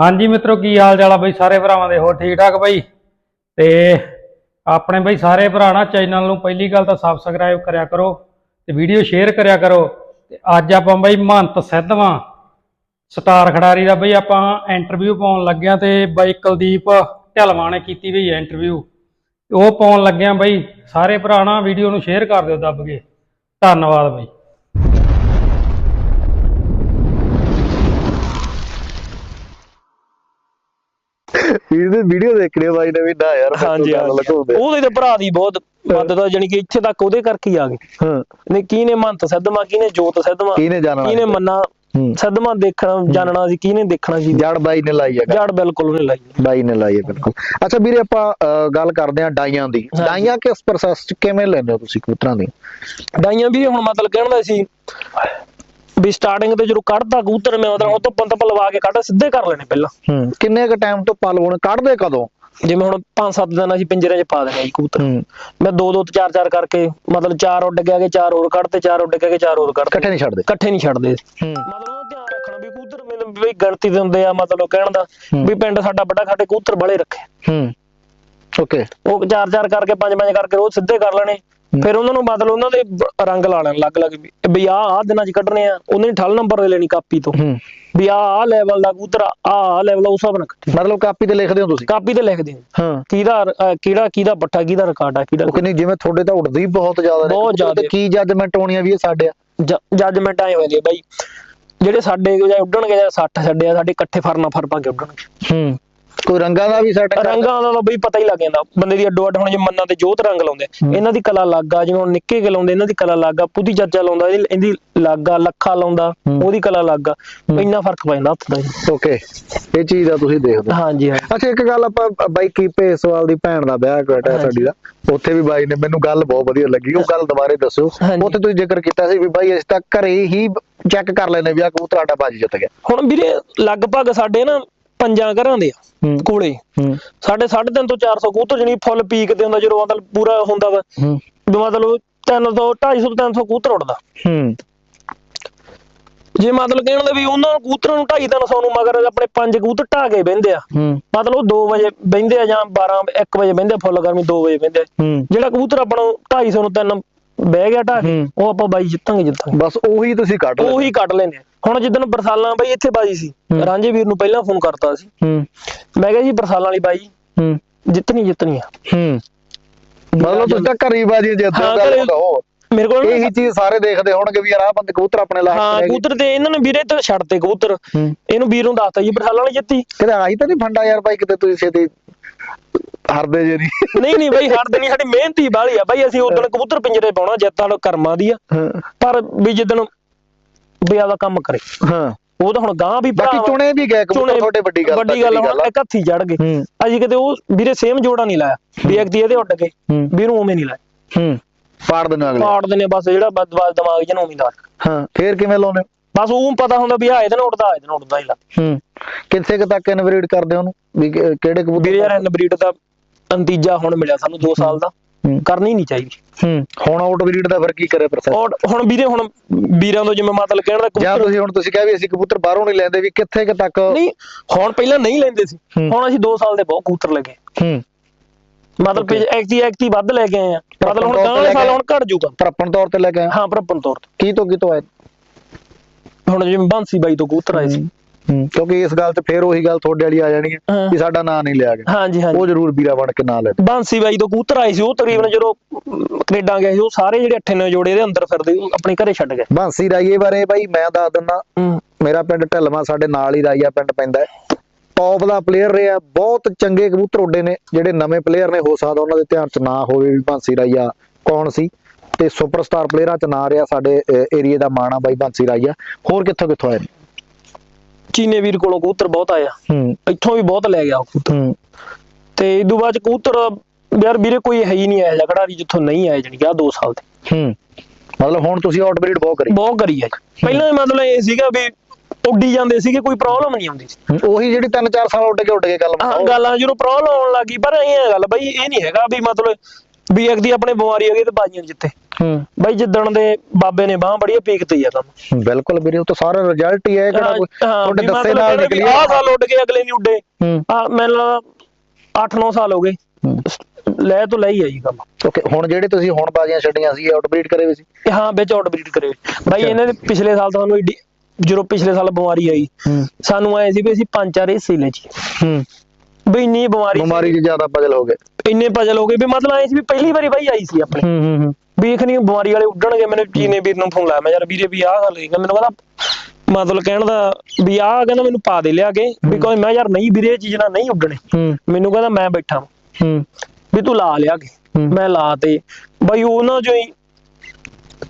ਹਾਂਜੀ ਮਿੱਤਰੋ, ਕੀ ਹਾਲ ਚਾਲ ਆ ਬਈ ਸਾਰੇ ਭਰਾਵਾਂ ਦੇ? ਹੋਰ ਠੀਕ ਠਾਕ ਬਈ? ਤੇ ਆਪਣੇ ਬਈ ਸਾਰੇ ਭਰਾ ਨਾ ਚੈਨਲ ਨੂੰ ਪਹਿਲੀ ਗੱਲ ਤਾਂ ਸਬਸਕ੍ਰਾਈਬ ਕਰਿਆ ਕਰੋ ਤੇ ਵੀਡੀਓ ਸ਼ੇਅਰ ਕਰਿਆ ਕਰੋ। ਤੇ ਅੱਜ ਆਪਾਂ ਬਈ ਮਹੰਤ ਸਿੱਧਵਾਂ ਸਟਾਰ ਖਿਡਾਰੀ ਦਾ ਬਈ ਆਪਾਂ ਇੰਟਰਵਿਊ ਪਾਉਣ ਲੱਗਿਆ ਤੇ ਬਾਈ ਕੁਲਦੀਪ ਢਲਵਾਂ ਨੇ ਕੀਤੀ ਬਈ ਇੰਟਰਵਿਊ। ਉਹ ਪਾਉਣ ਲੱਗਿਆ ਬਈ ਸਾਰੇ ਭਰਾ ਨਾ ਵੀਡੀਓ ਨੂੰ ਸ਼ੇਅਰ ਕਰ ਦਿਓ ਦੱਬ ਕੇ। ਧੰਨਵਾਦ ਬਈ। ਵੀਡੀਓ ਵੀਡੀਓ ਦੇਖਣੇ ਬਾਈ ਨੇ ਵੀ ਨਾ ਯਾਰ ਹਾਂਜੀ ਲਗਾਉਂਦੇ ਉਹਦੇ ਤੇ ਭਰਾ ਦੀ ਬਹੁਤ ਮਦਦ ਆ ਜਾਣੀ ਕਿ ਇੱਥੇ ਤੱਕ ਉਹਦੇ ਕਰਕੇ ਹੀ ਆ ਗਏ। ਹਾਂ। ਨੇ ਕੀ ਨੇ ਮੰਤ ਸਿੱਧਮਾ ਕੀ ਨੇ ਜੋਤ ਸਿੱਧਮਾ ਕਿਹਨੇ ਜਾਣਨਾ ਕੀ ਨੇ ਮੰਨਾ ਹੂੰ। ਸਿੱਧਮਾ ਦੇਖਣਾ ਜਾਣਨਾ ਸੀ ਕੀ ਨੇ ਦੇਖਣਾ ਸੀ? ਜੜ ਬਾਈ ਨੇ ਲਾਈ ਹੈਗਾ ਜੜ ਬਿਲਕੁਲ ਉਹਨੇ ਲਾਈ ਬਾਈ ਨੇ ਲਾਈ ਹੈ ਬਿਲਕੁਲ। ਅੱਛਾ ਵੀਰੇ ਆਪਾਂ ਗੱਲ ਕਰਦੇ ਆ ਡਾਈਆਂ ਦੀ। ਡਾਈਆਂ ਕਿਸ ਪ੍ਰੋਸੈਸ ਚ ਕਿਵੇਂ ਲੈਂਦੇ ਹੋ ਤੁਸੀਂ ਕਬੂਤਰਾਂ ਦੀ? ਡਾਈਆਂ ਵੀ ਹੁਣ ਮਤਲਬ ਕਹਿਣ ਦਾ ਸੀ ਵੀ ਸਟਾਰਟਿੰਗ ਤੇ ਜਦੋਂ ਕੱਢਦਾ ਕਬੂਤਰ ਮੈਂ ਮਤਲਬ ਉਹ ਤੋਂ ਪੰਤ ਪਲਵਾ ਕੇ ਕੱਢ ਸਿੱਧੇ ਕਰ ਲੈਣੇ ਪਹਿਲਾਂ। ਹੂੰ ਕਿੰਨੇ ਕ ਟਾਈਮ ਤੋਂ ਪਲਵਣ ਕੱਢਦੇ ਕਦੋਂ? ਜਿਵੇਂ ਹੁਣ 5-7 ਦਿਨ ਅਸੀਂ ਪਿੰਜਰੇ 'ਚ ਪਾ ਦੇਣੇ ਜੀ ਕਬੂਤਰ। ਮੈਂ ਦੋ ਦੋ ਤੇ ਚਾਰ ਚਾਰ ਕਰਕੇ ਮਤਲਬ ਚਾਰ ਉੱਡ ਗਿਆ ਕੇ ਚਾਰ ਹੋਰ ਕੱਢ ਤੇ ਚਾਰ ਉੱਡ ਗਿਆ ਕੇ ਚਾਰ ਹੋਰ ਕੱਢ ਇਕੱਠੇ ਨਹੀਂ ਛੱਡਦੇ। ਇਕੱਠੇ ਨਹੀਂ ਛੱਡਦੇ। ਮਤਲਬ ਉਹ ਧਿਆਨ ਰੱਖਣਾ ਵੀ ਕਬੂਤਰ ਮੈਨੂੰ ਵੀ ਗਿਣਤੀ ਦੇ ਹੁੰਦੇ ਆ ਮਤਲਬ ਕਹਿਣ ਦਾ। ਵੀ ਪਿੰਡ ਸਾਡਾ ਵੱਡਾ ਸਾਡੇ ਕਬੂਤਰ ਬੜੇ ਰੱਖੇ। ਹੂੰ। ਓਕੇ। ਉਹ ਚਾਰ ਚਾਰ ਕਰਕੇ ਪੰਜ ਪੰਜ ਕਰਕੇ ਰੋਜ਼ ਸਿੱਧੇ ਕਰ ਲੈਣੇ। ਫਿਰ ਉਹਨਾਂ ਨੂੰ ਮਤਲਬ ਉਹਨਾਂ ਦੇ ਬ- ਰੰਗ ਲਾ ਲੈਣ ਲੱਗ ਲੱਗ ਵੀ। ਵੀ ਆਹ ਆਹ ਦਿਨਾਂ 'ਚ ਕੱਢਣੇ ਆ ਉਹਨਾਂ ਨੇ ਠਲ ਨੰਬਰ ਦੇ ਲੈਣੀ ਕਾਪੀ ਤੋਂ। ਹੂੰ। ਵੀ ਆਹ ਆਹ ਲੈਵਲ ਦਾ ਕਬੂਤਰ ਆਹ ਆਹ ਲੈਵਲ ਦਾ ਉਸ ਹਿਸਾਬ ਨਾਲ ਕੱਢੀ। ਮਤਲਬ ਕਾਪੀ ਤੇ ਲਿਖਦੇ ਹੋ ਤੁਸੀਂ? ਕਾਪੀ ਤੇ ਲਿਖਦੇ ਆ ਹਾਂ। ਕਿਹਦਾ ਅਹ, ਕਿਹੜਾ ਕਿਹਦਾ ਪੱਠਾ ਕਿਹਦਾ ਰਿਕਾਰਡ ਆ ਕਿਹਦਾ ਉਹ ਜਿਵੇਂ ਤੁਹਾਡੇ ਤਾਂ ਉੱਡਦੀ ਬਹੁਤ ਜ਼ਿਆਦਾ ਨੇ ਬਹੁਤ ਤੇ ਜ਼ਿਆਦਾ। ਕੀ ਜੱਜਮੈਂਟ ਹੋਣੀ ਆ ਵੀ ਇਹ ਸਾਡੇ ਆ? ਜੱਜਮੈਂਟ ਆਏ ਹੋਏ ਨੇ ਬਾਈ। ਜਿਹੜੇ ਸਾਡੇ ਜਾਂ ਉੱਡਣਗੇ ਜਾਂ 60 ਛੱਡੇ ਆ ਸਾਡੇ ਇਕੱਠੇ ਫਰਨਾ ਫਰ ਪਾ ਕੇ ਉੱਡਣਗੇ। ਹੂੰ। ਕੋਈ ਰੰਗਾਂ ਦਾ ਵੀ ਸੈਟ ਰੰਗਾਂ ਦਾ ਤਾਂ ਬਈ ਪਤਾ ਹੀ ਲੱਗ ਜਾਂਦਾ। ਬੰਦੇ ਦੀ ਅੱਡੋ ਅੱਡ ਹੁਣ ਜੇ ਮੰਨਾਂ ਤੇ ਜੋਤ ਰੰਗ ਲਾਉਂਦੇ ਇਹਨਾਂ ਦੀ ਕਲਾ ਲੱਗ ਆ ਜਿਵੇਂ ਹੁਣ ਨਿੱਕੇ ਕੇ ਲਾਉਂਦੇ ਇਹਨਾਂ ਦੀ ਕਲਾ ਲੱਗ ਆ ਪੁੱਤੀ ਚਾਚਾ ਲਾਉਂਦਾ ਇਹਦੀ ਲੱਗ ਲੱਖਾ ਲਾਉਂਦਾ ਉਹਦੀ ਕਲਾ ਲੱਗ ਆ ਇੰਨਾ ਫ਼ਰਕ ਪੈ ਜਾਂਦਾ ਹੱਥ ਦਾ। ਓਕੇ ਇਹ ਚੀਜ਼ ਦਾ ਤੁਸੀਂ ਦੇਖਦੇ ਹਾਂਜੀ ਹਾਂ ਅੱਛਾ ਇੱਕ ਗੱਲ ਆਪਾਂ ਬਾਈ ਕੀਪੇ ਸਵਾਲ ਦੀ ਭੈਣ ਦਾ ਵਿਆਹ ਕਰਾਇਆ ਸਾਡੀ ਦਾ ਉੱਥੇ ਵੀ ਬਾਈ ਨੇ ਮੈਨੂੰ ਗੱਲ ਬਹੁਤ ਵਧੀਆ ਲੱਗੀ ਉਹ ਗੱਲ ਦੁਬਾਰੇ ਦੱਸੋ। ਉੱਥੇ ਤੁਸੀਂ ਜ਼ਿਕਰ ਕੀਤਾ ਸੀ ਵੀ ਬਾਈ ਅਸੀਂ ਤਾਂ ਘਰੇ ਹੀ ਚੈੱਕ ਕਰ ਲੈਨੇ ਵੀ ਆ ਕਬੂਤਰ ਸਾਡਾ ਬਾਜੀ ਜਿੱਤ ਗਿਆ। ਹੁਣ ਵੀਰੇ ਲਗਭਗ ਸਾਡੇ ਨਾ ਪੰਜਾਂ ਘਰਾਂ ਦੇ ਆ ਕੋਲੇ। ਸਾਡੇ 350 ਤੋਂ 400 ਕਬੂਤਰ ਜਣੀ ਫੁੱਲ ਪੀਕ ਤੇ ਹੁੰਦਾ ਜਦੋਂ ਮਤਲਬ ਪੂਰਾ ਹੁੰਦਾ ਵਾ। ਮਤਲਬ 300 250 ਤੋਂ 300 ਕਬੂਤਰ ਉੱਡਦਾ। ਹੂੰ। ਜੇ ਮਤਲਬ ਕਹਿਣ ਦਾ ਵੀ ਉਹਨਾਂ ਨੂੰ ਕਬੂਤਰਾਂ ਨੂੰ 2.5 300 ਨੂੰ ਮਗਰ ਆਪਣੇ ਪੰਜ ਕਬੂਤਰ ਢਾ ਕੇ ਬਹਿੰਦੇ ਆ ਮਤਲਬ ਉਹ 2 ਵਜੇ ਬਹਿੰਦੇ ਆ ਜਾਂ 12 1 ਵਜੇ ਬਹਿੰਦੇ ਆ ਫੁੱਲ ਗਰਮੀ 2 ਵਜੇ ਬਹਿੰਦੇ ਜਿਹੜਾ ਕਬੂਤਰ ਆਪਣਾ 250 ਨੂੰ ਤਿੰਨ ਬਹਿ ਗਿਆ ਢਾ ਕੇ। ਉਹ ਆਪਾਂ ਬਾਈ ਜਿੱਤਾਂਗੇ ਜਿੱਤਾਂਗੇ। ਬਸ ਉਹੀ ਤੁਸੀਂ ਕੱਢ ਲਓ ਉਹੀ ਕੱਢ ਲੈਂਦੇ ਆ। ਹੁਣ ਜਿੱਦਣ ਬਰਸਾਲਾਂ ਬਾਈ ਇੱਥੇ ਬਾਜੀ ਸੀ ਰਾਂਝੇ ਵੀਰ ਨੂੰ ਪਹਿਲਾਂ ਫੋਨ ਕਰਤਾ ਸੀ। ਹੂੰ। ਮੈਂ ਕਿਹਾ ਜੀ ਬਰਸਾਲਾਂ ਵਾਲੀ ਬਾਈ ਹੂੰ। ਜਿੱਤਣੀ ਜਿੱਤਣੀ ਆ। ਹੂੰ। ਮਤਲਬ ਤੁਸੀਂ ਤਾਂ ਘਰੇ ਹੀ ਬਾਜੀ ਜਿੱਤਦੇ ਹਾਂ, ਹੋ ਗੱਲ ਉਹ ਮੇਰੇ ਕੋਲ ਇਹੀ ਚੀਜ਼ ਸਾਰੇ ਦੇਖਦੇ ਹੋਣਗੇ ਵੀ ਯਾਰ ਆਹ ਬੰਦੇ ਕਬੂਤਰ ਆਪਣੇ ਲਾਇਕ ਹਾਂ ਕਬੂਤਰ ਤੇ ਇਹਨਾਂ ਨੇ ਵੀਰੇ ਤੇ ਛੱਡਤੇ ਕਬੂਤਰ। ਹੂੰ। ਇਹਨੂੰ ਵੀਰ ਨੂੰ ਦੱਸਤਾ ਜੀ ਬਰਸਾਲਾਂ ਵਾਲੀ ਜਿੱਤੀ। ਕਿਤੇ ਆਈ ਤਾਂ ਨਹੀਂ ਫੰਡਾ ਯਾਰ ਬਾਈ ਕਿਤੇ ਤੁਸੀਂ ਛੇਤੀ ਹਰਦੇ ਜੇ ਨਹੀਂ। ਨਹੀਂ ਨਹੀਂ ਬਾਈ ਹਟਦੇ ਨਹੀਂ ਸਾਡੀ ਮਿਹਨਤ ਹੀ ਬਾਹਲੀ ਆ ਬਾਈ ਅਸੀਂ ਉਦੋਂ ਕਬੂਤਰ ਪਿੰਜਰੇ ਪਾਉਣਾ ਜਿੱਤਾਂ ਕਰਮਾਂ ਦੀ ਆ। ਹਾਂ। ਪਰ ਵੀ ਜਿੱਦਣ ਵੀ ਆਪਦਾ ਕੰਮ ਕਰੇ। ਹਾਂ। ਉਹ ਤਾਂ ਹੁਣ ਗਾਂ ਵੀ ਬਾਕੀ ਚੁਣੇ ਵੀ ਗਏ ਕਬੂਤਰ ਤੁਹਾਡੇ ਵੱਡੀ ਗੱਲ ਵੱਡੀ ਗੱਲ ਹੁਣ ਇੱਕ ਹੱਥੀ ਚੜ ਗਏ। ਅਸੀਂ ਕਿਤੇ ਉਹ ਵੀਰੇ ਸੇਮ ਜੋੜਾ ਨਹੀਂ ਲਾਇਆ। ਵੀ ਇੱਕ ਦੀ ਇਹਦੇ ਉੱਡ ਗਏ ਵੀਰ ਉਵੇਂ ਨਹੀਂ ਲਾਇਆ। ਹੂੰ। ਪਾੜ ਦਿੰਦੇ ਅਗਲੇ। ਪਾੜਦੇ ਨੇ ਬਸ ਜਿਹੜਾ ਬਦਵਾਸ ਦਿਮਾਗ ਜਨ ਉਵੇਂ ਲਾ ਹਾਂ ਫੇਰ ਕਿਵੇਂ ਲਾਉਨੇ ਬਸ ਉਹ ਪਤਾ ਹੁੰਦਾ ਵੀ ਆ ਇਹਦੇ ਨਾਲ ਉੱਡਦਾ ਇਹਦੇ ਨਾਲ ਉੱਡਦਾ ਹੀ ਲਾ। ਹੂੰ। ਕਿੱਥੇ ਕੁ ਤੱਕ ਇਨਵਰੀਡ ਕਰਦੇ ਉਹਨੂੰ? ਵੀ ਕਿਹੜੇ ਕਬੂਤਰ ਵੀਰੇ ਯਾਰ ਬਰੀਡ ਦਾ ਨਤੀਜਾ ਹੁਣ ਮਿਲਿਆ ਸਾਨੂੰ 2 ਸਾਲ ਦਾ। ਕਰਨੀ ਨਹੀਂ ਚਾਹੀਦੀ। ਹੂੰ। ਹੁਣ ਆਊਟ ਬਰੀਡ ਦਾ ਫਿਰ ਕੀ ਕਰੇ ਪ੍ਰੋਸੈਸ ਔਰ ਹੁਣ ਵੀਰੇ ਹੁਣ ਵੀਰਾਂ ਤੋਂ ਜਿਵੇਂ ਮਤਲਬ ਕਹਿਣ ਦਾ ਜਾਂ ਕਬੂਤਰ ਤੁਸੀਂ ਹੁਣ ਤੁਸੀਂ ਕਿਹਾ ਵੀ ਅਸੀਂ ਕਬੂਤਰ ਬਾਹਰੋਂ ਨਹੀਂ ਲੈਂਦੇ ਵੀ ਕਿੱਥੇ ਕੁ ਤੱਕ ਨਹੀਂ ਹੁਣ ਪਹਿਲਾਂ ਨਹੀਂ ਲੈਂਦੇ ਸੀ। ਹੁਣ ਅਸੀਂ 2 ਸਾਲ ਦੇ ਬਹੁਤ ਕਬੂਤਰ ਲੈ ਗਏ ਹੂੰ। ਮਤਲਬ ਐਕਟੀ ਐਕਟੀ ਵੱਧ ਲੈ ਕੇ ਆਏ ਆ। ਮਤਲਬ ਹੁਣ ਤੇ ਗਾਂ ਲੈ ਕੇ ਸਾਲ। ਹੁਣ ਘਟ ਜੂਗਾ। ਤਰਪਣ ਤੌਰ ਤੇ ਲੈ ਕੇ ਆਏ। ਹਾਂ ਪ੍ਰਪਨ ਤੌਰ ਤੇ। ਕੀ ਤੋਂ ਕਿਤੋਂ ਆਏ? ਹੁਣ ਜਿਵੇਂ ਬਾਂਸੀ ਬਾਈ ਤੋਂ ਕਬੂਤਰ ਆਏ ਸੀ। ਕਿਉਂਕਿ ਇਸ ਗੱਲ ਤੇ ਫੇਰ ਉਹੀ ਗੱਲ ਤੁਹਾਡੇ ਵਾਲੀ ਆ ਜਾਣੀ ਹੈ। ਵੀ ਸਾਡਾ ਨਾਂ ਨਹੀਂ ਲਿਆ ਗਿਆ। ਹਾਂਜੀ ਹਾਂਜੀ। ਉਹ ਜ਼ਰੂਰ ਵੀਰਾ ਬਣ ਕੇ ਨਾਂ ਲੈ ਬਾਂਸੀ ਬਾਈ ਤੋਂ ਕਬੂਤਰ ਆਏ ਸੀ ਉਹ ਤਕਰੀਬਨ ਜਦੋਂ ਕੈਨੇਡਾ ਗਏ ਸੀ ਉਹ ਸਾਰੇ ਜਿਹੜੇ ਅੱਠੇ ਨੌ ਜੋੜੇ ਦੇ ਅੰਦਰ ਫਿਰਦੇ ਆਪਣੇ ਘਰੇ ਛੱਡ ਗਏ। ਬਾਂਸੀ ਰਾਈਏ ਬਾਰੇ ਬਾਈ ਮੈਂ ਦੱਸ ਦਿੰਦਾ ਮੇਰਾ ਪਿੰਡ ਢਲਵਾ ਸਾਡੇ ਨਾਲ ਹੀ ਰਾਈਆ ਪਿੰਡ ਪੈਂਦਾ ਹੈ। ਟੌਪ ਦਾ ਪਲੇਅਰ ਰਿਹਾ ਬਹੁਤ ਚੰਗੇ ਕਬੂਤਰ ਉੱਡੇ ਨੇ ਜਿਹੜੇ ਨਵੇਂ ਪਲੇਅਰ ਨੇ ਹੋ ਸਕਦਾ ਉਹਨਾਂ ਦੇ ਧਿਆਨ ਚ ਨਾ ਹੋਵੇ ਵੀ ਬਾਂਸੀ ਰਾਈਆ ਕੌਣ ਸੀ। ਤੇ ਸੁਪਰਸਟਾਰ ਪਲੇਅਰਾਂ ਚ ਨਾ ਰਿਹਾ ਸਾਡੇ ਏਰੀਏ ਦਾ ਮਾਣਾ ਬਾਈ ਬਾਂਸੀ ਰਾਈਆ। ਹੋਰ ਕਿੱਥੋਂ ਕਿੱਥੋਂ ਆਏ? ਚੀਨੇ ਵੀਰ ਕੋਲੋਂ ਕਬੂਤਰ ਬਹੁਤ ਆਇਆ ਹੂੰ। ਇੱਥੋਂ ਵੀ ਬਹੁਤ ਲੈ ਗਿਆ ਕਬੂਤਰ। ਹੂੰ। ਤੇ ਇਦੋਂ ਬਾਅਦ ਕਬੂਤਰ ਯਾਰ ਵੀਰੇ ਕੋਈ ਹੈ ਹੀ ਨਹੀਂ ਆਇਆ ਖਿਡਾਰੀ ਜਿੱਥੋਂ ਨਹੀਂ ਜਾਣੀ ਕਿ ਆ 2 ਸਾਲ ਦੇ। ਹੂੰ। ਮਤਲਬ ਹੁਣ ਤੁਸੀਂ ਆਊਟ ਬਰੀਡ ਬਹੁਤ ਕਰੀ। ਬਹੁਤ ਕਰੀ ਜੀ। ਪਹਿਲਾਂ ਮਤਲਬ ਇਹ ਸੀਗਾ ਵੀ ਉੱਡੀ ਜਾਂਦੇ ਸੀਗੇ ਕੋਈ ਪ੍ਰੋਬਲਮ ਨਹੀਂ ਆਉਂਦੀ ਸੀ। ਉਹੀ ਜਿਹੜੀ 3-4 ਸਾਲ ਉੱਡ ਕੇ ਉੱਡ ਕੇ ਗੱਲ ਹਾਂ ਗੱਲਾਂ ਜਦੋਂ ਪ੍ਰੋਬਲਮ ਆਉਣ ਲੱਗੀ ਪਰ ਇਹ ਹੈ ਗੱਲ ਬਈ ਇਹ ਨਹੀਂ ਹੈਗਾ ਵੀ ਮਤਲਬ ਵੀ ਇੱਕ ਦੀ ਆਪਣੇ ਬਿਮਾਰੀ ਹੋ ਗਈ ਤੇ ਬਾਜੀਆਂ ਜਿੱਤੇ ਹੂੰ। ਬਾਈ ਜਿੱਦਣ ਦੇ ਬਾਬੇ ਨੇ ਬਾਹ ਬੜੀ ਪੀਕ ਤੇ ਹੀ ਆ ਕੰਮ। ਬਿਲਕੁਲ ਵੀਰੇ ਉਹ ਤਾਂ ਸਾਰਾ ਰਿਜ਼ਲਟ ਹੀ ਹੈ ਕਿਹੜਾ ਕੋਈ ਤੁਹਾਡੇ ਦੱਸੇ ਨਾਲ ਨਿਕਲੀ ਆ। ਸਾਲ ਉੱਡ ਕੇ ਅਗਲੇ ਨਹੀਂ ਉੱਡੇ ਹੂੰ। ਆ ਮੈਨੂੰ 8-9 ਸਾਲ ਹੋ ਗਏ। ਲੈ ਤੋਂ ਲਈ ਆ ਜੀ ਕੰਮ। ਓਕੇ ਹੁਣ ਜਿਹੜੇ ਤੁਸੀਂ ਹੁਣ ਬਾਜ਼ੀਆਂ ਛੱਡੀਆਂ ਸੀ ਆਊਟਬਰੀਡ ਕਰੇ ਹੋਏ ਸੀ? ਹਾਂ ਵਿੱਚ ਆਊਟਬਰੀਡ ਕਰੇ। ਬਾਈ ਇਹਨਾਂ ਦੇ ਪਿਛਲੇ ਸਾਲ ਤੁਹਾਨੂੰ ਏਡੀ ਜਦੋਂ ਪਿਛਲੇ ਸਾਲ ਬਿਮਾਰੀ ਆਈ ਹੂੰ। ਸਾਨੂੰ ਆਏ ਸੀ ਵੀ ਅਸੀਂ ਪੰਜ ਚਾਰ ਹਿੱਸੇ ਲੈ ਜੀ ਹੂੰ। ਵੀ ਇੰਨੀ ਬਿਮਾਰੀ ਬਿਮਾਰੀ ਜ਼ਿਆਦਾ ਪਜਲ ਹੋ ਗਏ। ਇੰਨੇ ਪਜਲ ਹੋ ਗਏ ਵੀ ਮਤਲਬ ਆਏ ਸੀ ਵੀ ਪਹਿਲੀ ਵਾਰੀ ਬਾਈ ਆਈ ਸੀ ਆਪਣੇ। ਹੂੰ ਹੂੰ ਵੀ ਇਖਣੀ ਬਿਮਾਰੀ ਵਾਲੇ ਉੱਡਣਗੇ ਮੈਨੂੰ ਚੀਨੇ ਵੀਰ ਨੂੰ ਫੋਨ ਲਾਇਆ ਮੈਂ ਯਾਰ ਵੀਰੇ ਵੀ ਆਹ ਗੱਲ ਹੈਗਾ ਮੈਨੂੰ ਕਹਿੰਦਾ ਮਤਲਬ ਕਹਿਣ ਦਾ ਵੀ ਆਹ ਕਹਿੰਦਾ ਮੈਨੂੰ ਪਾ ਦੇ ਲਿਆ ਕੇ ਵੀ ਕੋਈ ਮੈਂ ਯਾਰ ਨਹੀਂ ਵੀਰੇ ਇਹ ਚੀਜ਼ ਨਾਲ ਨਹੀਂ ਉੱਡਣੇ। ਹੂੰ। ਮੈਨੂੰ ਕਹਿੰਦਾ ਮੈਂ ਬੈਠਾ। ਹੂੰ। ਵੀ ਤੂੰ ਲਾ ਲਿਆ ਕੇ। ਮੈਂ ਲਾ ਤੇ। ਬਾਈ ਉਹਨਾਂ ਚੋਂ ਹੀ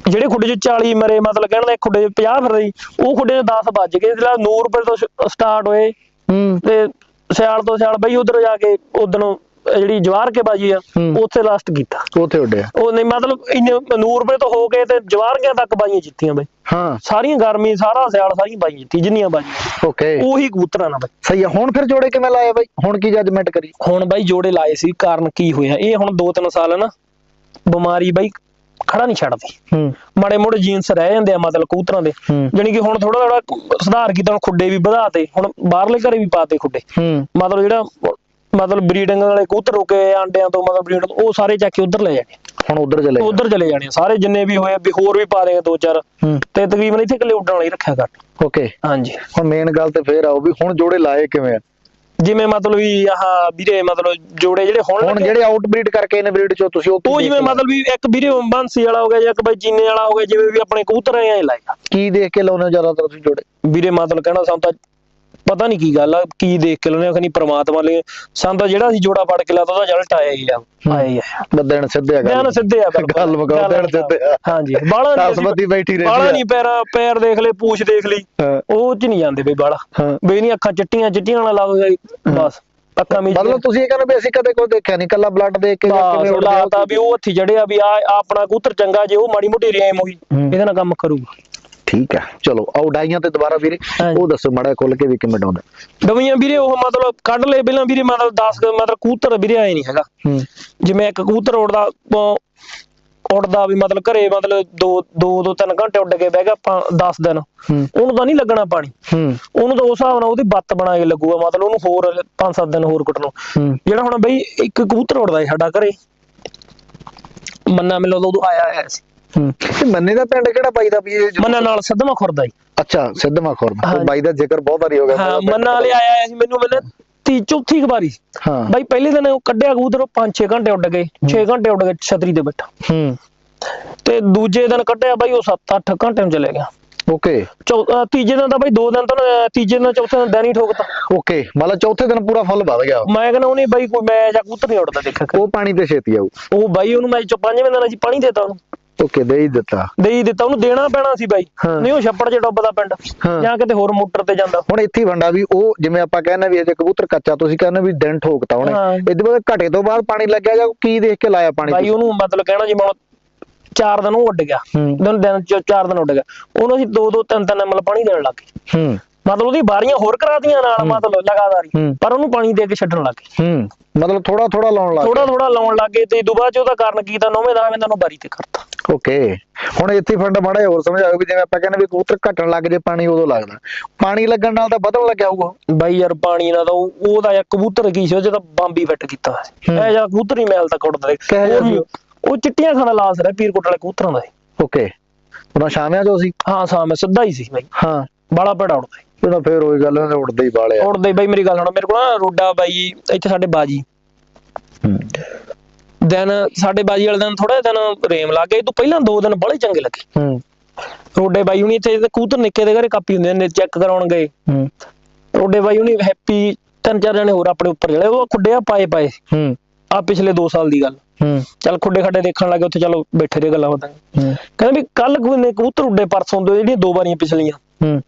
ਜਿਹੜੇ ਖੁੱਡੇ ਚ 40 ਮਰੇ ਮਤਲਬ ਕਹਿਣ ਦਾ ਖੁੱਡੇ ਚ 50 ਫਿਰ ਰਹੀ ਉਹ ਖੁੱਡੇ ਚ 10 ਵੱਜ ਗਏ ਜਿਹੜਾ 100 ਰੁਪਏ ਤੋਂ ਸਟਾਰਟ ਹੋਏ ਹੂੰ। ਤੇ ਸਿਆਲ ਤੋਂ ਸਿਆਲ ਬਾਈ ਉਧਰ ਜਾ ਕੇ ਉਦੋਂ ਜਿਹੜੀ ਜਵਾਰ ਕੇ ਬਾਜੀ ਆ। ਉੱਥੇ ਲਾਸਟ ਕੀਤਾ। ਉੱਥੇ ਉੱਡਿਆ। ਉਹ ਨਹੀਂ ਮਤਲਬ ਇੰਨੇ 100 ਰੁਪਏ ਤੋਂ ਹੋ ਕੇ ਤੇ ਜਵਾਰਗਿਆਂ ਤੱਕ ਬਾਈਆਂ ਜਿੱਤੀਆਂ ਬਾਈ। ਹਾਂ। ਸਾਰੀਆਂ ਗਰਮੀ ਸਾਰਾ ਸਿਆਲ ਸਾਰੀਆਂ ਬਾਈਆਂ ਜਿੱਤੀ ਜਿੰਨੀਆਂ ਬਾਈਆਂ ਓਕੇ ਉਹੀ ਕਬੂਤਰਾਂ ਨਾਲ ਬਾਈ। ਸਹੀ ਹੈ ਹੁਣ ਫਿਰ ਜੋੜੇ ਕਿਵੇਂ ਲਾਏ ਬਾਈ? ਹੁਣ ਕੀ ਜੱਜਮੈਂਟ ਕਰੀ? ਹੁਣ ਬਾਈ ਜੋੜੇ ਲਾਏ ਸੀ ਕਾਰਨ ਕੀ ਹੋਇਆ? ਇਹ ਹੁਣ 2-3 ਸਾਲ ਨਾ ਬਿਮਾਰੀ ਬਾਈ ਖੜਾ ਨਹੀਂ ਛੱਡਦੀ। ਹੂੰ। ਮਾੜੇ ਮੋੜੇ ਜੀਨਸ ਰਹਿ ਜਾਂਦੇ ਆ ਮਤਲਬ ਕਬੂਤਰਾਂ ਦੇ। ਜਾਣੀ ਕਿ ਹੁਣ ਥੋੜਾ ਥੋੜਾ ਸੁਧਾਰ ਕੀਤਾ ਹੁਣ ਖੁੱਡੇ ਵੀ ਵਧਾਤੇ ਹੁਣ ਬਾਹਰਲੇ ਘਰੇ ਵੀ ਪਾਤੇ ਖੁੱਡੇ। ਹੂੰ। ਮਤਲਬ ਜਿਹੜਾ ਮਤਲਬ ਬਰੀਡਿੰਗ ਵਾਲੇ ਕਬੂਤਰ ਰੁਕੇ ਆਂਡਿਆਂ ਤੋਂ ਮਤਲਬ ਬਰੀਡ ਉਹ ਸਾਰੇ ਚੱਕ ਕੇ ਉਧਰ ਲੈ ਜਾਣੇ ਹੁਣ ਉਧਰ ਚਲੇ ਉਧਰ ਚਲੇ ਜਾਣੇ। ਸਾਰੇ ਜਿੰਨੇ ਵੀ ਹੋਏ ਵੀ ਹੋਰ ਵੀ ਪਾ ਦੇਗੇ ਦੋ ਚਾਰ। ਹੂੰ। ਤੇ ਤਕਰੀਬਨ ਇੱਥੇ ਇਕੱਲੇ ਉੱਡਣ ਵਾਲੇ ਹੀ ਰੱਖਿਆ ਕਰ ਓਕੇ। ਹਾਂਜੀ। ਹੁਣ ਮੇਨ ਗੱਲ ਤੇ ਫੇਰ ਆਓ ਵੀ ਹੁਣ ਜੋੜੇ ਲਾਏ ਕਿਵੇਂ ਆ? ਜਿਵੇਂ ਮਤਲਬ ਵੀ ਆਹ ਵੀਰੇ ਮਤਲਬ ਜੋੜੇ ਜਿਹੜੇ ਹੁਣ ਹੁਣ ਜਿਹੜੇ ਆਊਟਬਰੀਡ ਕਰਕੇ ਇਹਨੇ ਬਰੀਡ ਚੋਂ ਤੁਸੀਂ ਉਹ ਕੀ ਜਿਵੇਂ ਕੇ? ਮਤਲਬ ਵੀ ਇੱਕ ਵੀਰੇ ਬਾਂਸੀ ਵਾਲਾ ਹੋ ਗਿਆ ਜਾਂ ਇੱਕ ਬਾਈ ਚੀਨੇ ਵਾਲਾ ਹੋ ਗਿਆ ਜਿਵੇਂ ਵੀ ਆਪਣੇ ਕਬੂਤਰ ਐ ਲਾਇਆ ਕੀ ਦੇਖ ਕੇ ਲਾਉਨੇ ਹੋ ਜ਼ਿਆਦਾਤਰ ਤੁਸੀਂ ਜੋੜੇ? ਵੀਰੇ ਮਤਲਬ ਕਹਿਣਾ ਸਾਨੂੰ ਤਾਂ ਪਤਾ ਨਹੀਂ ਕੀ ਗੱਲ ਆ ਕੀ ਦੇਖ ਕੇ ਲਾਉਣੇ ਖਨੀ ਪ੍ਰਮਾਤਮਾ ਲਈ। ਸਾਨੂੰ ਤਾਂ ਜਿਹੜਾ ਅਸੀਂ ਜੋੜਾ ਫੜ ਕੇ ਲਾਤਾ ਉਹਦਾ ਰਿਜ਼ਲਟ ਆਇਆ ਹੀ ਆ। ਆਇਆ ਬੱਦਣ ਸਿੱਧੇ ਆ ਸਿੱਧੇ। ਗੱਲ ਮੁਕਾਓ, ਗੱਲ ਦਿਨ ਸਿੱਧੇ ਆ। ਹਾਂਜੀ ਬਾਲਾ ਦਸਮਤੀ ਬੈਠੀ ਰਹਿੰਦੀ ਬਾਲਾ ਆ। ਨਹੀਂ ਪੈਰ ਪੈਰ ਦੇਖ ਲੈ ਪੂਛ ਦੇਖ ਲਈ। ਉਹ ਚ ਨਹੀਂ ਜਾਂਦੇ ਬਈ ਬਾਲਾ। ਬਈ ਨਹੀਂ ਅੱਖਾਂ ਚਿੱਟੀਆਂ ਚਿੱਟੀਆਂ ਨਾਲ ਜਾਈ ਬਸ। ਅੱਖਾਂ ਮੀਚ ਮਤਲਬ ਤੁਸੀਂ ਇਹ ਕਹਿੰਦੇ ਵੀ ਅਸੀਂ ਕਦੇ ਕੋਈ ਦੇਖਿਆ ਨਹੀਂ ਕੱਲਾ ਬਲੱਡ ਦੇਖ ਕੇ ਕਿਵੇਂ ਉੱਡਦੇ ਵੀ ਉਹ ਹੱਥੀ ਜੜਿਆ ਵੀ ਆ ਆਪਣਾ ਕਬੂਤਰ ਚੰਗਾ ਜੇ ਉਹ ਮਾੜੀ ਮੋਟੀ ਰੇਮ ਹੋਈ। ਇਹਦੇ ਨਾਲ ਕੰਮ ਕਰੂਗਾ। ਠੀਕ ਹੈ। ਚਲੋ ਆਓ ਡਾਈਆਂ ਤੇ ਦੁਬਾਰਾ ਵੀਰੇ। ਉਹ ਦੱਸੋ ਮੜਾ ਖੁੱਲ ਕੇ ਵੀ ਕਿਵੇਂ ਡਾਉਂਦਾ। ਦਵਾਈਆਂ ਵੀਰੇ ਉਹ ਮਤਲਬ ਕੱਢ ਲਏ ਪਹਿਲਾਂ ਵੀਰੇ ਮਤਲਬ 10 ਮਤਲਬ ਕਬੂਤਰ ਵੀਰੇ ਆਏ ਨਹੀਂ ਹੈਗਾ। ਹੂੰ। ਜਿਵੇਂ ਇੱਕ ਕਬੂਤਰ ਉੜਦਾ ਉੱਡਦਾ ਵੀ ਮਤਲਬ ਘਰੇ ਮਤਲਬ 2 2 ਦੋ 3 ਘੰਟੇ ਉੱਡ ਕੇ ਬਹਿ ਗਿਆ 10 ਦਿਨ। ਹੂੰ। ਉਹਨੂੰ ਤਾਂ ਨਹੀਂ ਲੱਗਣਾ ਪਾਣੀ। ਹੂੰ। ਉਹਨੂੰ ਤਾਂ ਉਸ ਹਿਸਾਬ ਨਾਲ ਉਹਦੀ ਬੱਤ ਬਣਾ ਕੇ ਲੱਗੂਗਾ ਮਤਲਬ ਉਹਨੂੰ ਹੋਰ 5-7 ਦਿਨ ਹੋਰ ਕੁੱਟਣੋਂ। ਹੂੰ। ਜਿਹੜਾ ਹੁਣ ਬਈ ਇੱਕ ਕਬੂਤਰ ਉੱਡਦਾ ਸਾਡਾ ਘਰੇ। ਮੰਨਾ ਮਿਲੋ ਉਦੋਂ ਆਇਆ ਆਇਆ ਸੀ। ਹੂੰ। ਤੇ ਮੰਨੇ ਦਾ ਪਿੰਡ ਕਿਹੜਾ ਬਾਈ ਦਾ ਵੀ ਇਹ ਮੰਨਾ ਨਾਲ ਸਦਮਾ ਖੁਰਦਾ ਸੀ ਅੱਛਾ ਸਿੱਧਵਾਂ ਖੁਰਦ। ਉਹ ਹਾਂਜੀ। ਬਾਈ ਦਾ ਜ਼ਿਕਰ ਬਹੁਤ ਵਾਰੀ ਹੋ ਗਿਆ। ਹਾਂ ਮੰਨਾ ਵਾਲੇ ਆਇਆ ਸੀ ਮੈਨੂੰ ਮੈਨੇ ਤੀ ਚੌਥੀ ਕੁ ਵਾਰੀ। ਹਾਂ। ਬਾਈ ਪਹਿਲੇ ਦਿਨ ਉਹ ਕੱਢਿਆ ਕਬੂਤਰ 5-6 ਘੰਟੇ ਉੱਡ ਗਏ। 6 ਘੰਟੇ ਉੱਡ ਗਏ ਛਤਰੀ ਤੇ ਬੈਠਾ। ਹੂੰ। ਤੇ ਦੂਜੇ ਦਿਨ ਕੱਢਿਆ ਬਾਈ ਉਹ 7-8 ਘੰਟੇ ਨੂੰ ਚਲੇ ਗਿਆ। ਓਕੇ। ਚੌ- ਅਹ ਤੀਜੇ ਦਿਨ ਤਾਂ ਬਾਈ ਦੋ ਦਿਨ ਤਾਂ ਤੀਜੇ ਦਿਨ ਚੌਥੇ ਦਿਨ ਦਿਨ ਠੋਕਤਾ ਓਕੇ। ਮਤਲਬ ਚੌਥੇ ਦਿਨ ਪੂਰਾ ਫੁੱਲ ਵੱਧ ਗਿਆ। ਉਹ। ਮੈਂ ਕਹਿੰਦਾ ਉਹਨੇ ਬਾਈ ਕੋਈ ਮੈਂ ਜਾਂ ਕਬੂਤਰ ਨਹੀਂ ਉੱਡਦਾ ਦੇਖਿਆ ਕਦੇ। ਉਹ ਪਾਣੀ ਤੇ ਛੇਤੀ ਆਊ। ਉਹ ਬਾਈ ਉਹਨੂੰ ਮੈਂ ਚੋ ਪੰਜਵੇਂ ਦਿਨ ਅਸੀਂ ਪਾਣੀ ਦੇਤਾ ਉਹਨੂੰ। ਓਕੇ ਦੇ ਹੀ ਦਿੱਤਾ। ਦੇ ਹੀ ਦਿੱਤਾ ਉਹਨੂੰ ਦੇਣਾ ਪੈਣਾ ਸੀ ਬਾਈ। ਨਹੀਂ ਉਹ ਛੱਪੜ 'ਚ ਡੁੱਬਦਾ ਪਿੰਡ। ਜਾਂ ਕਿਤੇ ਹੋਰ ਮੋਟਰ ਤੇ ਜਾਂਦਾ। ਹੁਣ ਇੱਥੇ ਵੰਡਾ ਵੀ ਉਹ ਜਿਵੇਂ ਆਪਾਂ ਕਹਿੰਦੇ ਵੀ ਅਜੇ ਕਬੂਤਰ ਕੱਚਾ ਤੁਸੀਂ ਕਹਿੰਦੇ ਵੀ ਦਿਨ ਠੋਕਤਾ ਉਹਨੇ। ਇਹਦੇ ਬਾਅਦ ਘਟੇ ਤੋਂ ਬਾਅਦ ਪਾਣੀ ਲੱਗਿਆ ਜਾਂ ਕੀ ਦੇਖ ਕੇ ਲਾਇਆ ਪਾਣੀ ਬਾਈ? ਉਹਨੂੰ ਮਤਲਬ ਕਹਿਣਾ ਜਿਵੇਂ ਚਾਰ ਦਿਨ ਉਹ ਉੱਡ ਗਿਆ। ਦਿਨ ਦਿਨ ਚ ਚਾਰ ਦਿਨ ਉੱਡ ਗਿਆ। ਉਹਨੂੰ ਅਸੀਂ ਦੋ ਦੋ ਤਿੰਨ ਤਿੰਨ ਐਮਲ ਪਾਣੀ ਦੇਣ ਲੱਗ ਗਏ। ਹੂੰ। ਮਤਲਬ ਉਹਦੀ ਬਾਰੀਆਂ ਹੋਰ ਕਰਾਤੀਆਂ ਨਾਲ ਮਤਲਬ ਲਗਾਤਾਰ। ਪਰ ਉਹਨੂੰ ਪਾਣੀ ਦੇ ਕੇ ਛੱਡਣ ਲੱਗ ਗਏ। ਹੂੰ। ਮਤਲਬ ਥੋੜਾ ਥੋੜਾ ਲਾਉਣ ਲੱਗ ਥੋੜਾ ਥੋੜਾ ਲਾਉਣ ਲੱਗ ਗਏ ਤੇ ਤੋਂ ਬਾਅਦ ਚ ਉਹਦਾ ਕਾਰਨ ਕੀ ਤਾਂ ਨੌਵੇਂ ਦਿਨ ਉਹ ਬਾਰੀ ਤੇ ਕਰਤਾ। ਓਕੇ। ਹੁਣ ਇੱਥੇ ਫੰਡ ਮਾੜਾ ਹੋਰ ਸਮਝਾਓ ਵੀ ਜਿਵੇਂ ਆਪਾਂ ਕਹਿੰਦੇ ਵੀ ਕਬੂਤਰ ਘਟਣ ਲੱਗ ਜੇ ਪਾਣੀ ਉਦੋਂ ਲੱਗਦਾ। ਪਾਣੀ ਲੱਗਣ ਨਾਲ ਤਾਂ ਵਧਣ ਲੱਗਿਆ ਹੋਊਗਾ। ਬਾਈ ਯਾਰ ਪਾਣੀ ਨਾਲ ਤਾਂ ਉਹ- ਉਹਦਾ ਯਾਰ ਕਬੂਤਰ ਕੀ ਸੀ ਉਹ ਜਿਹਦਾ ਬੰਬੀ ਫਿੱਟ ਕੀਤਾ। ਇਹ ਜਾਂ ਕਬੂਤਰ ਹੀ ਮੈਲ ਜਿਹਾ ਸੀ। ਉਹ? ਚਿੱਟੀਆਂ ਖਾਣਾ ਲਾਸ ਰਿਹਾ ਪੀਰਕੋਟ ਵਾਲੇ ਕਬੂਤਰਾਂ ਦਾ। ਓਕੇ। ਉਹਨਾਂ ਸ਼ਾਮਿਆਂ ਜੋ ਸੀ? ਹਾਂ ਸਾਹ ਮੈਂ ਸਿੱਧਾ ਹੀ ਸੀ ਬਾਈ। ਹਾਂ। ਬਾਲਾ ਪੜਾ ਉੱਡਦਾ ਉਹਨਾਂ ਫੇਰ ਉਹੀ ਗੱਲ ਉਹਨੇ ਉੱਡਦੇ ਹੀ ਬਾਲੇ ਆ ਉੱਡਦਾ ਹੀ ਬਾਈ ਮੇਰੀ ਗੱਲ ਸੁਣੋ ਮੇਰੇ ਕੋਲ ਨਾ ਰੋਡਾ ਬਾਈ ਇੱਥੇ ਸਾਡੇ ਬਾਜੀ। ਦਿਨ ਸਾਡੇ ਬਾਜੀ ਵਾਲੇ ਦਿਨ ਥੋੜਾ ਦਿਨ ਰੇਮ ਲੱਗ ਇਹ ਤੋਂ ਪਹਿਲਾਂ ਦੋ ਦਿਨ ਬੜੇ ਚੰਗੇ ਲੱਗੇ। ਹੂੰ। ਰੋਡੇ ਬਾਈ ਹੁਣੀ ਇੱਥੇ ਕਬੂਤਰ ਨਿੱਕੇ ਦੇ ਘਰੇ ਕਾਪੀ ਹੁੰਦੇ ਨੇ ਚੈੱਕ ਕਰਾਉਣ ਗਏ। ਹੂੰ। ਰੋਡੇ ਬਾਈ ਹੁਣੀ ਹੈਪੀ ਤਿੰਨ ਚਾਰ ਜਣੇ ਹੋਰ ਆਪਣੇ ਉੱਪਰ ਜਿਹੜੇ ਉਹ ਖੁੱਡਿਆ ਪਾਏ ਪਾਏ। ਹੂੰ। ਆ ਪਿਛਲੇ 2 ਸਾਲ ਦੀ ਗੱਲ। ਹੂੰ। ਚੱਲ ਖੁੱਡੇ ਖੱਡੇ ਦੇਖਣ ਲੱਗੇ ਉੱਥੇ ਚਲੋ ਬੈਠੇ ਰਹੇ ਗੱਲਾਂ ਬਾਤਾਂ। ਕਹਿੰਦਾ ਵੀ ਕੱਲ ਕੋਈ ਨੇ ਕਬੂਤਰ ਉੱਡੇ ਪਰਸੋਂ ਦੇ ਜਿਹੜੀਆਂ ਦੋ ਵਾਰੀਆਂ ਪਿਛਲੀਆਂ। ਹੂੰ।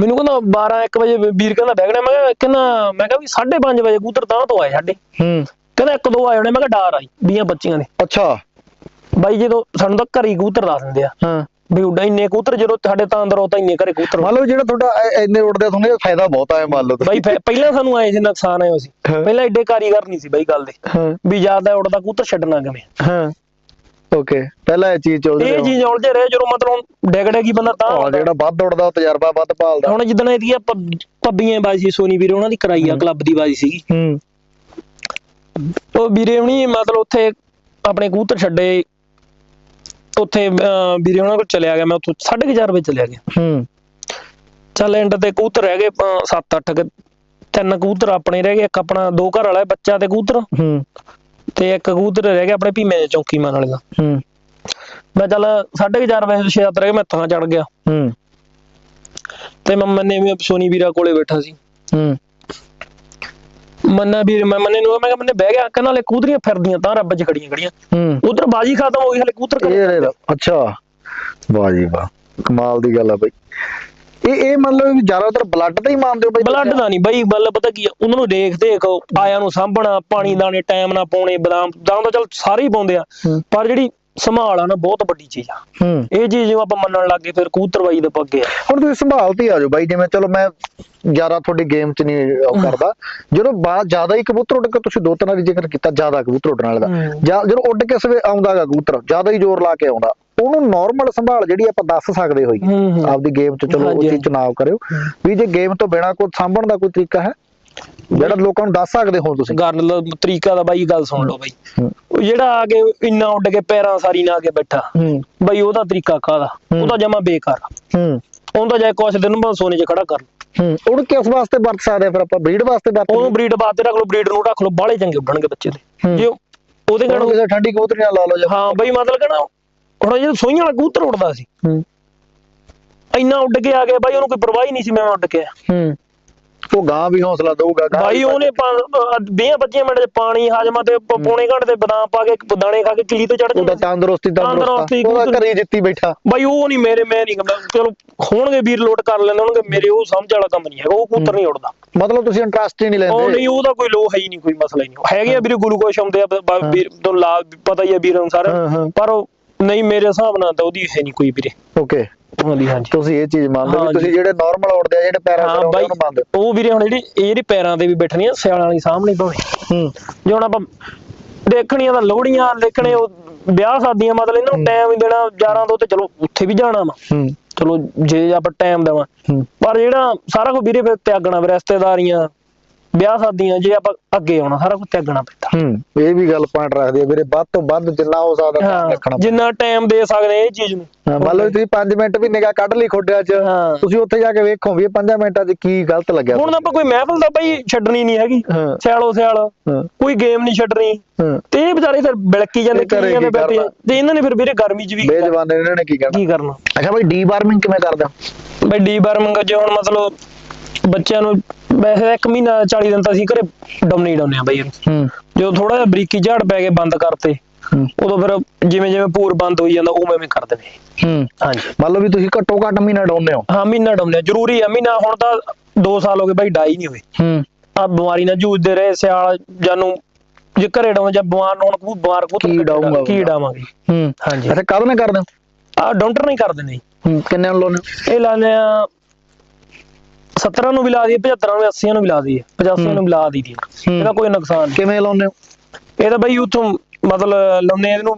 ਮੈਨੂੰ ਕਹਿੰਦਾ 12 1 ਵਜੇ ਵੀਰ ਕਹਿੰਦਾ ਬੈਗਣਾ ਮੈਂ ਕਿਹਾ ਕਹਿੰਦਾ ਮੈਂ ਕਿਹਾ ਵੀ 5:30 ਵਜੇ ਕਬੂਤਰ ਤਾਂ ਤੋਂ ਆਏ ਸਾਡੇ। ਹੂੰ। ਕਹਿੰਦਾ ਇੱਕ ਦੋ ਆਏ ਹੋਣੇ ਮੈਂ ਕਿਹਾ ਡਾਰ ਆਈ 20 ਬੱਚੀਆਂ ਦੇ ਅੱਛਾ। ਬਾਈ ਜਦੋਂ ਸਾਨੂੰ ਤਾਂ ਘਰੀ ਕਬੂਤਰ ਦੱਸ ਦਿੰਦੇ ਆ। ਹਾਂ। ਵੀ ਉੱਡਾ ਇੰਨੇ ਕਬੂਤਰ ਜਦੋਂ ਸਾਡੇ ਤਾਂ ਅੰਦਰ ਉਹ ਤਾਂ ਇੰਨੇ ਘਰੇ ਕਬੂਤਰ ਮੰਨ ਲਓ ਜਿਹੜਾ ਤੁਹਾਡਾ ਇੰਨੇ ਉੱਡਦੇ ਤੁਹਾਨੂੰ ਇਹ ਫਾਇਦਾ ਬਹੁਤ ਆਇਆ ਮੰਨ ਲਓ। ਬਾਈ ਪਹਿਲਾਂ ਸਾਨੂੰ ਆਏ ਸੀ ਨੁਕਸਾਨ ਆਇਆ ਸੀ। ਪਹਿਲਾਂ ਐਡੇ ਕਾਰੀਗਰ ਨਹੀਂ ਸੀ ਬਾਈ ਗੱਲ ਦੇ। ਵੀ ਜ਼ਿਆਦਾ ਉੱਡਦਾ ਕਬੂਤਰ ਛੱਡਣਾ ਕਿਵੇਂ? ਹਾਂ। ਓਕੇ ਪਹਿਲਾਂ ਇਹ ਚੀਜ਼ ਚੱਲਦੀ ਇਹ ਚੀਜ਼ ਉਲਝੇ ਰਹੇ ਜਦੋਂ ਮਤਲਬ ਡੈਗ ਡੈਗੀ ਬੰਦਾ ਤਾਂ ਹਾਂ ਜਿਹੜਾ ਵੱਧ ਉਹ ਤਜਰਬਾ ਵੱਧ ਭਾਲਦਾ। ਹੁਣ ਜਿੱਦਣ ਇਹਦੀ ਪੱਬੀਆਂ ਬਾਜੀ ਸੀ ਸੋਨੀ ਵੀਰੇ ਉਹਨਾਂ ਦੀ ਕਰਾਈ ਆ ਕਲੱਬ ਦੀ ਬਾਜੀ ਸੀਗੀ। ਹੂੰ। ਉਹ ਵੀਰੇ ਹੁਣੀ ਮਤਲਬ ਉੱਥੇ ਆਪਣੇ ਕਬੂਤਰ ਛੱਡੇ। ਉੱਥੇ ਵੀਰੇ ਉਹਨਾਂ ਕੋਲ ਚਲਿਆ ਗਿਆ ਮੈਂ ਉੱਥੋਂ 4:30 ਵਜੇ ਚਲਿਆ ਗਿਆ। ਹੂੰ। ਚੱਲ ਐਂਡ ਤੇ ਕਬੂਤਰ ਰਹਿ ਗਏ 7-8 ਤਿੰਨ ਕਬੂਤਰ ਆਪਣੇ ਰਹਿ ਗਏ ਇੱਕ ਆਪਣਾ ਦੋ ਘਰ ਵਾਲਾ ਬੱਚਾ ਤੇ ਕਬੂਤਰ। ਹੂੰ। ਤੇ ਇੱਕ ਕਬੂਤਰ ਰਹਿ ਗਿਆ ਆਪਣੇ ਭੀਮੇ ਦੇ ਚੌਂਕੀ ਮਾਰਨ ਵਾਲੇ ਦਾ। ਹੂੰ। ਮੈਂ ਚੱਲ 4:30 ਵਜੇ 6-7 ਰਹਿ ਗਏ ਮੈਂ ਤਾਂ ਚੜ ਗਿਆ। ਹੂੰ। ਤੇ ਮੈਂ ਮੰਨੇ ਵੀ ਸੋਨੀ ਵੀਰਾ ਕੋਲੇ ਬੈਠਾ ਸੀ। ਹੂੰ। ਮੰਨਾ ਵੀਰ ਮੈਂ ਮੰਨੇ ਨੂੰ ਮੈਂ ਕਿਹਾ ਮੰਨੇ ਬਹਿ ਗਿਆ ਕਹਿੰਦਾ ਹਲੇ ਕਬੂਤਰੀਆਂ ਫਿਰਦੀਆਂ ਤਾਂ ਰੱਬ 'ਚ ਖੜੀਆਂ ਖੜੀਆਂ। ਹੂੰ। ਉਧਰ ਬਾਜੀ ਖਤਮ ਹੋ ਗਈ ਹਲੇ ਕਬੂਤਰ ਘਰੇ ਇਹ ਰੇ ਅੱਛਾ। ਵਾਹ ਜੀ ਵਾਹ। ਕਮਾਲ ਦੀ ਗੱਲ ਆ ਬਈ। ਇਹ ਇਹ ਮਤਲਬ ਜ਼ਿਆਦਾਤਰ ਬਲੱਡ ਤੇ ਹੀ ਮੰਨਦੇ ਹੋ ਬਈ ਬਲੱਡ ਦਾ ਨਹੀਂ ਬਈ ਗੱਲ ਪਤਾ ਕੀ ਆ ਉਹਨਾਂ ਨੂੰ ਦੇਖ ਦੇਖ ਆਇਆਂ ਨੂੰ ਸਾਂਭਣਾ ਪਾਣੀ ਦਾਣੇ ਟਾਈਮ ਨਾਲ ਪਾਉਣੇ ਬਦਾਮ ਬਦਾਮ ਤਾਂ ਚਲ ਸਾਰੇ ਹੀ ਪਾਉਂਦੇ ਆ ਹੂੰ। ਪਰ ਜਿਹੜੀ ਸੰਭਾਲ ਆ ਨਾ ਬਹੁਤ ਵੱਡੀ ਚੀਜ਼ ਆ। ਹੂੰ। ਇਹ ਚੀਜ਼ ਜਿਵੇਂ ਆਪਾਂ ਮੰਨਣ ਲੱਗੇ ਫਿਰ ਕਬੂਤਰਬਾਈ ਦੇ ਪੱਗੇ ਆ। ਹੁਣ ਤੁਸੀਂ ਸੰਭਾਲਤੀ ਆ ਜਾਓ ਬਾਈ ਜਿਵੇਂ ਚਲੋ ਮੈਂ ਜ਼ਿਆਦਾ ਤੁਹਾਡੀ ਗੇਮ 'ਚ ਨਹੀਂ ਕਰਦਾ। ਜਦੋਂ ਬਾਅਦ ਜ਼ਿਆਦਾ ਹੀ ਕਬੂਤਰ ਉੱਡ ਕੇ ਤੁਸੀਂ ਦੋ ਤਿੰਨ ਵਾਰੀ ਜ਼ਿਕਰ ਕੀਤਾ ਜ਼ਿਆਦਾ ਕਬੂਤਰ ਉੱਡਣ ਵਾਲੇ ਦਾ। ਹੂੰ। ਜਾਂ ਜਦੋਂ ਉੱਡ ਕੇ ਸਵੇ ਆਉਂਦਾਗਾ ਕਬੂਤਰ ਜ਼ਿਆਦਾ ਹੀ ਜ਼ੋਰ ਲਾ ਕੇ ਆਉਂਦਾ। ਉਹਨੂੰ ਨਾਰਮਲ ਸੰਭਾਲ ਜਿਹੜੀ ਆਪਾਂ ਦੱਸ ਸਕਦੇ ਹੋਈ। ਆਪਦੀ ਗੇਮ 'ਚ ਚਲੋ ਉਹ ਚੀਜ਼ ਚੁਣਾਵ ਕਰਿਓ। ਵੀ ਜੇ ਗੇਮ ਤੋਂ ਬਿਨਾ ਕੋਈ ਸਾਂਭਣ ਦਾ ਕੋਈ ਤਰੀਕਾ ਹੈ ਜਿਹੜਾ ਲੋਕਾਂ ਨੂੰ ਦੱਸ ਸਕਦੇ ਹੋ ਤੁਸੀਂ। ਗੱਲ ਤਰੀਕਾ ਦਾ ਬਾਈ ਗੱਲ ਸੁਣ ਲਓ ਬਾਈ। ਉਹ ਜਿਹੜਾ ਆ ਕੇ ਇੰਨਾ ਉੱਡ ਕੇ ਪੈਰਾਂ ਸਾਰੀ ਨਾ ਕੇ ਬੈਠਾ ਬਾਈ ਉਹਦਾ ਤਰੀਕਾ ਕਾਹਦਾ? ਉਹਦਾ ਜਮਾ ਬੇਕਾਰ। ਹੂੰ। ਉਹਦਾ ਜਾਏ ਕੁਛ ਦਿਨ ਬਾਅਦ ਸੋਨੇ 'ਚ ਖੜਾ ਕਰ ਲਓ। ਹੂੰ। ਉਹਨੂੰ ਕਿਸ ਵਾਸਤੇ ਵਰਤ ਸਕਦੇ ਆ ਫਿਰ ਆਪਾਂ? ਬਰੀਡ ਵਾਸਤੇ ਵਰਤ ਉਹਨੂੰ ਬਰੀਡ ਬਾਅਦ ਤੇ ਰੱਖ ਲਓ ਬਰੀਡ ਨੂੰ ਰੱਖ ਲਓ ਬਾਹਲੇ ਚੰਗੇ ਉੱਡਣਗੇ ਬੱਚੇ ਦੇ। ਜੇ ਉਹਦੇ ਉਹਨੂੰ ਨਾਲ ਕਿਸੇ ਠੰਡੀ ਕਬੂਤਰੀ ਨਾਲ ਲਾ ਲਓ ਹਾਂ ਬਈ ਮਤਲਬ ਕਿ ਨਾ ਹੁਣ ਜੇ ਸੋਈਆਂ ਵਾਲਾ ਕਬੂਤਰ ਉੱਡਦਾ ਸੀ। ਹੂੰ। ਇੰਨਾ ਉੱਡ ਕੇ ਆ ਗਿਆ ਬਾਈ ਉਹਨੂੰ ਕੋਈ ਪਰਵਾਹ ਹੀ ਨਹੀਂ ਸੀ ਮੈਂ ਉੱਡ ਕੇ ਆਇਆ। ਹੂੰ। ਉਹ ਗਾਂ ਵੀ ਹੌਸਲਾ ਦਊਗਾ ਗਾਂ ਬਾਈ ਉਹਨੇ 20 25 ਮਿੰਟ ਚ ਪਾਣੀ ਹਾਜਮਾ ਤੇ ਪ- ਪੌਣੇ ਘੰਟੇ ਤੇ ਬਦਾਮ ਪਾ ਕੇ ਦਾਣੇ ਖਾ ਕੇ ਕਿਲੀ ਤੇ ਚੜ ਉਹਦਾ ਜਾਂਦਾ ਤੰਦਰੁਸਤੀ ਤੰਦਰੁਸਤੀ। ਤੰਦਰੁਸਤੀ ਉਹਦਾ ਕਬੂਤਰ- ਘਰੇ ਜਿੱਤੀ ਬੈਠਾ। ਬਾਈ ਉਹ ਨਹੀਂ ਮੇਰੇ ਮੈਂ ਨਹੀਂ ਚਲੋ ਹੋਣਗੇ ਵੀਰ ਲੋਟ ਕਰ ਲੈਂਦੇ ਹੋਣਗੇ ਮੇਰੇ ਉਹ ਸਮਝ ਵਾਲਾ ਕੰਮ ਨਹੀਂ ਹੈਗਾ ਉਹ ਕਬੂਤਰ ਨਹੀਂ ਉੱਡਦਾ। ਮਤਲਬ ਤੁਸੀਂ ਇੰਟਰਸਟ ਹੀ ਨਹੀਂ ਉਹ ਲੈਂਦੇ ਨਹੀਂ ਉਹਦਾ ਕੋਈ ਲੋ ਹੈ ਹੀ ਨਹੀਂ ਕੋਈ ਮਸਲਾ ਹੀ ਨਹੀਂ। ਹੈਗੇ ਆ ਵੀਰੇ ਗਲੂਕੋਸ਼ ਆਉਂਦੇ ਆ ਬ- ਬ- ਵੀਰ ਤੋਂ ਲਾ ਪਤਾ ਹੀ ਆ ਵੀਰਾਂ ਨੂੰ ਸਾਰਿਆਂ ਹਾਂ, ਹਾਂ। ਨੂੰ। ਪਰ ਉਹ ਨਹੀਂ ਮੇਰੇ ਹਿਸਾਬ ਨਾਲ ਤਾਂ ਉਹਦੀ ਹੈ ਨਹੀਂ ਕੋਈ ਵੀਰੇ। ਓਕੇ ਹਾਂਜੀ ਹਾਂਜੀ। ਤੁਸੀਂ ਇਹ ਚੀਜ਼ ਮੰਨਦੇ ਵੀ ਤੁਸੀਂ। ਜਿਹੜੇ ਨਾਰਮਲ ਉੱਡਦੇ ਆ ਜਿਹੜੇ ਪੈਰਾਂ ਤੇ ਉਹਨੂੰ ਮੰਨਦੇ ਉਹ ਵੀਰੇ ਹੁਣ ਜਿਹੜੀ ਇਹ ਜਿਹੜੀ ਪੈਰਾਂ ਤੇ ਵੀ ਬੈਠਣੀਆਂ ਸਿਆਲਾਂ ਵਾਲੀ ਸਾਹਮਣੇ ਭਾਵੇਂ। ਹੂੰ। ਜੇ ਹੁਣ ਆਪਾਂ ਦੇਖਣੀਆਂ ਤਾਂ ਲੋਹੜੀਆਂ ਦੇਖਣੇ ਉਹ ਵਿਆਹ ਸ਼ਾਦੀਆਂ ਮਤਲਬ ਇਹਨਾਂ ਨੂੰ ਟਾਈਮ ਹੀ ਦੇਣਾ ਯਾਰਾਂ ਤੋਂ ਤੇ ਚਲੋ ਉੱਥੇ ਵੀ ਜਾਣਾ ਵਾ। ਹੂੰ। ਚਲੋ ਜੇ ਆਪਾਂ ਟਾਈਮ ਦੇਵਾਂ। ਪਰ ਜਿਹੜਾ ਸਾਰਾ ਕੁਝ ਵੀਰੇ ਫਿਰ ਤਿਆਗਣਾ ਵੀ ਰਿਸ਼ਤੇਦਾਰੀਆਂ ਵਿਆਹ ਸ਼ਾਦੀਆਂ ਜੇ ਆਪਾਂ ਅੱਗੇ ਆਉਣਾ ਸਾਰਾ ਕੁਝ ਤਿਆਗਣਾ ਪੈਂਦਾ। ਹੂੰ। ਇਹ ਵੀ ਗੱਲ ਪੁਆਇੰਟ ਰੱਖਦੀ ਹੈ ਵੀਰੇ ਵੱਧ ਤੋਂ ਵੱਧ ਜਿੰਨਾ ਹੋ ਸਕਦਾ ਧਿਆਨ ਰੱਖਣਾ ਜਿੰਨਾ ਟਾਈਮ ਦੇ ਸਕਦੇ ਇਹ ਚੀਜ਼ ਨੂੰ। ਹਾਂ, ਮੰਨ ਲਓ ਤੁਸੀਂ 5 ਮਿੰਟ ਵੀ ਨਿਗਾਹ ਕੱਢ ਲਈ ਖੋਡਿਆਂ 'ਚ ਹਾਂ। ਤੁਸੀਂ ਉੱਥੇ ਜਾ ਕੇ ਵੇਖੋ ਵੀ ਇਹ 5 ਮਿੰਟਾਂ 'ਚ ਕੀ ਗਲਤ ਲੱਗਿਆ ਹੁਣ ਆਪਾਂ ਕੋਈ ਮਹਿਫਲ ਦਾ ਬਈ ਛੱਡਣੀ ਨਹੀਂ ਹੈਗੀ। ਹਾਂ। ਸਿਆਲੋ ਸਿਆਲ। ਹਾਂ। ਕੋਈ ਗੇਮ ਨਹੀਂ ਛੱਡਣੀ। ਹਾਂ। ਤੇ ਇਹ ਵਿਚਾਰੇ ਫਿਰ ਬਿਲਕੀ ਜਾਂਦੇ ਇਹ ਘਰੇ ਕਿੰਨੀਆਂ ਦੇ ਕੀ ਬੈਠੇ ਆ। ਕਰਨਾ? ਤੇ ਇਹਨਾਂ ਨੇ ਫਿਰ ਵੀਰੇ ਗਰਮੀ 'ਚ ਵੀ ਬੇਜਵਾਨੇ ਨੇ ਇਹਨਾਂ ਨੇ ਕੀ ਕਹਿਣਾ ਕੀ ਕਰਨਾ? ਅੱਛਾ ਬਾਈ ਡੀ ਵਾਰਮਿੰਗ ਕਿਵੇਂ ਕਰਦੇ ਹੋ? ਬਈ ਡੀ ਬਾਰਮਿੰਗ ਜੇ ਹੁਣ ਮਤਲਬ ਬੱਚਿਆਂ ਨੂੰ ਵੈਸੇ ਇੱਕ ਮਹੀਨਾ 40 ਦਿਨ ਤਾਂ ਅਸੀਂ ਘਰੇ ਡਮਨੀ ਡਾਉਂਦੇ ਆ ਬਈ। ਹੂੰ। ਜਦੋਂ ਥੋੜਾ ਜਿਹਾ ਬਰੀਕੀ ਝਾੜ ਪੈ ਕੇ ਬੰਦ ਕਰਤੇ ਹੂੰ। ਉਦੋਂ ਫਿਰ ਜਿਵੇਂ ਜਿਵੇਂ ਪੂਰ ਬੰਦ ਹੋਈ ਜਾਂਦਾ ਉਵੇਂ ਉਵੇਂ ਕਰ ਹੂੰ। ਹਾਂਜੀ। ਮੰਨ ਲਓ ਵੀ ਤੁਸੀਂ ਘੱਟੋ ਘੱਟ ਮਹੀਨਾ ਡਾਉਂਦੇ ਹੋ। ਹਾਂ ਮਹੀਨਾ ਆ ਜ਼ਰੂਰੀ ਆ ਮਹੀਨਾ ਹੁਣ ਤਾਂ 2 ਸਾਲ ਹੋ ਗਏ ਬਾਈ ਡਾਈ ਨਹੀਂ ਹੋਏ। ਹੂੰ। ਆ ਬਿਮਾਰੀ ਨਾਲ ਜੂਝਦੇ ਰਹੇ ਸਿਆਲ ਜਾਨੂੰ ਜੇ ਘਰੇ ਡਾਉਂ ਜਾਂ ਬਿਮਾਰ ਹੋਣ ਕੋ ਬਿਮਾਰ ਕੋ ਕੀ ਡਾਊਂਗਾ ਕੀ ਡਾਵਾਂਗੇ? ਹੂੰ। ਹਾਂਜੀ। ਅੱਛਾ ਕਦ ਨਾ ਕਰਦੇ ਹੋ? ਆ ਡਾਕਟਰ ਨਹੀਂ ਕਰਦੇ ਨੇ। ਹੂੰ ਕਿੰਨੇ ਨੂੰ ਲਾਉਨੇ ਹੋ? ਇਹ ਲਾਉਂਦੇ ਆ 17 ਨੂੰ ਵੀ ਲਾ ਦਈਏ 75 ਨੂੰ 80 ਨੂੰ ਵੀ ਲਾ ਦਈਏ 85 ਨੂੰ ਵੀ ਲਾ ਦਈਦੀ ਆ। ਹੂੰ। ਇਹਦਾ ਕੋਈ ਨੁਕਸਾਨ ਕਿਵੇਂ ਲਾਉਨੇ ਹੋ? ਇਹ ਤਾਂ ਬਈ ਉਥੋਂ ਮਤਲਬ ਲਾਉਂਦੇ ਆ ਇਹਨੂੰ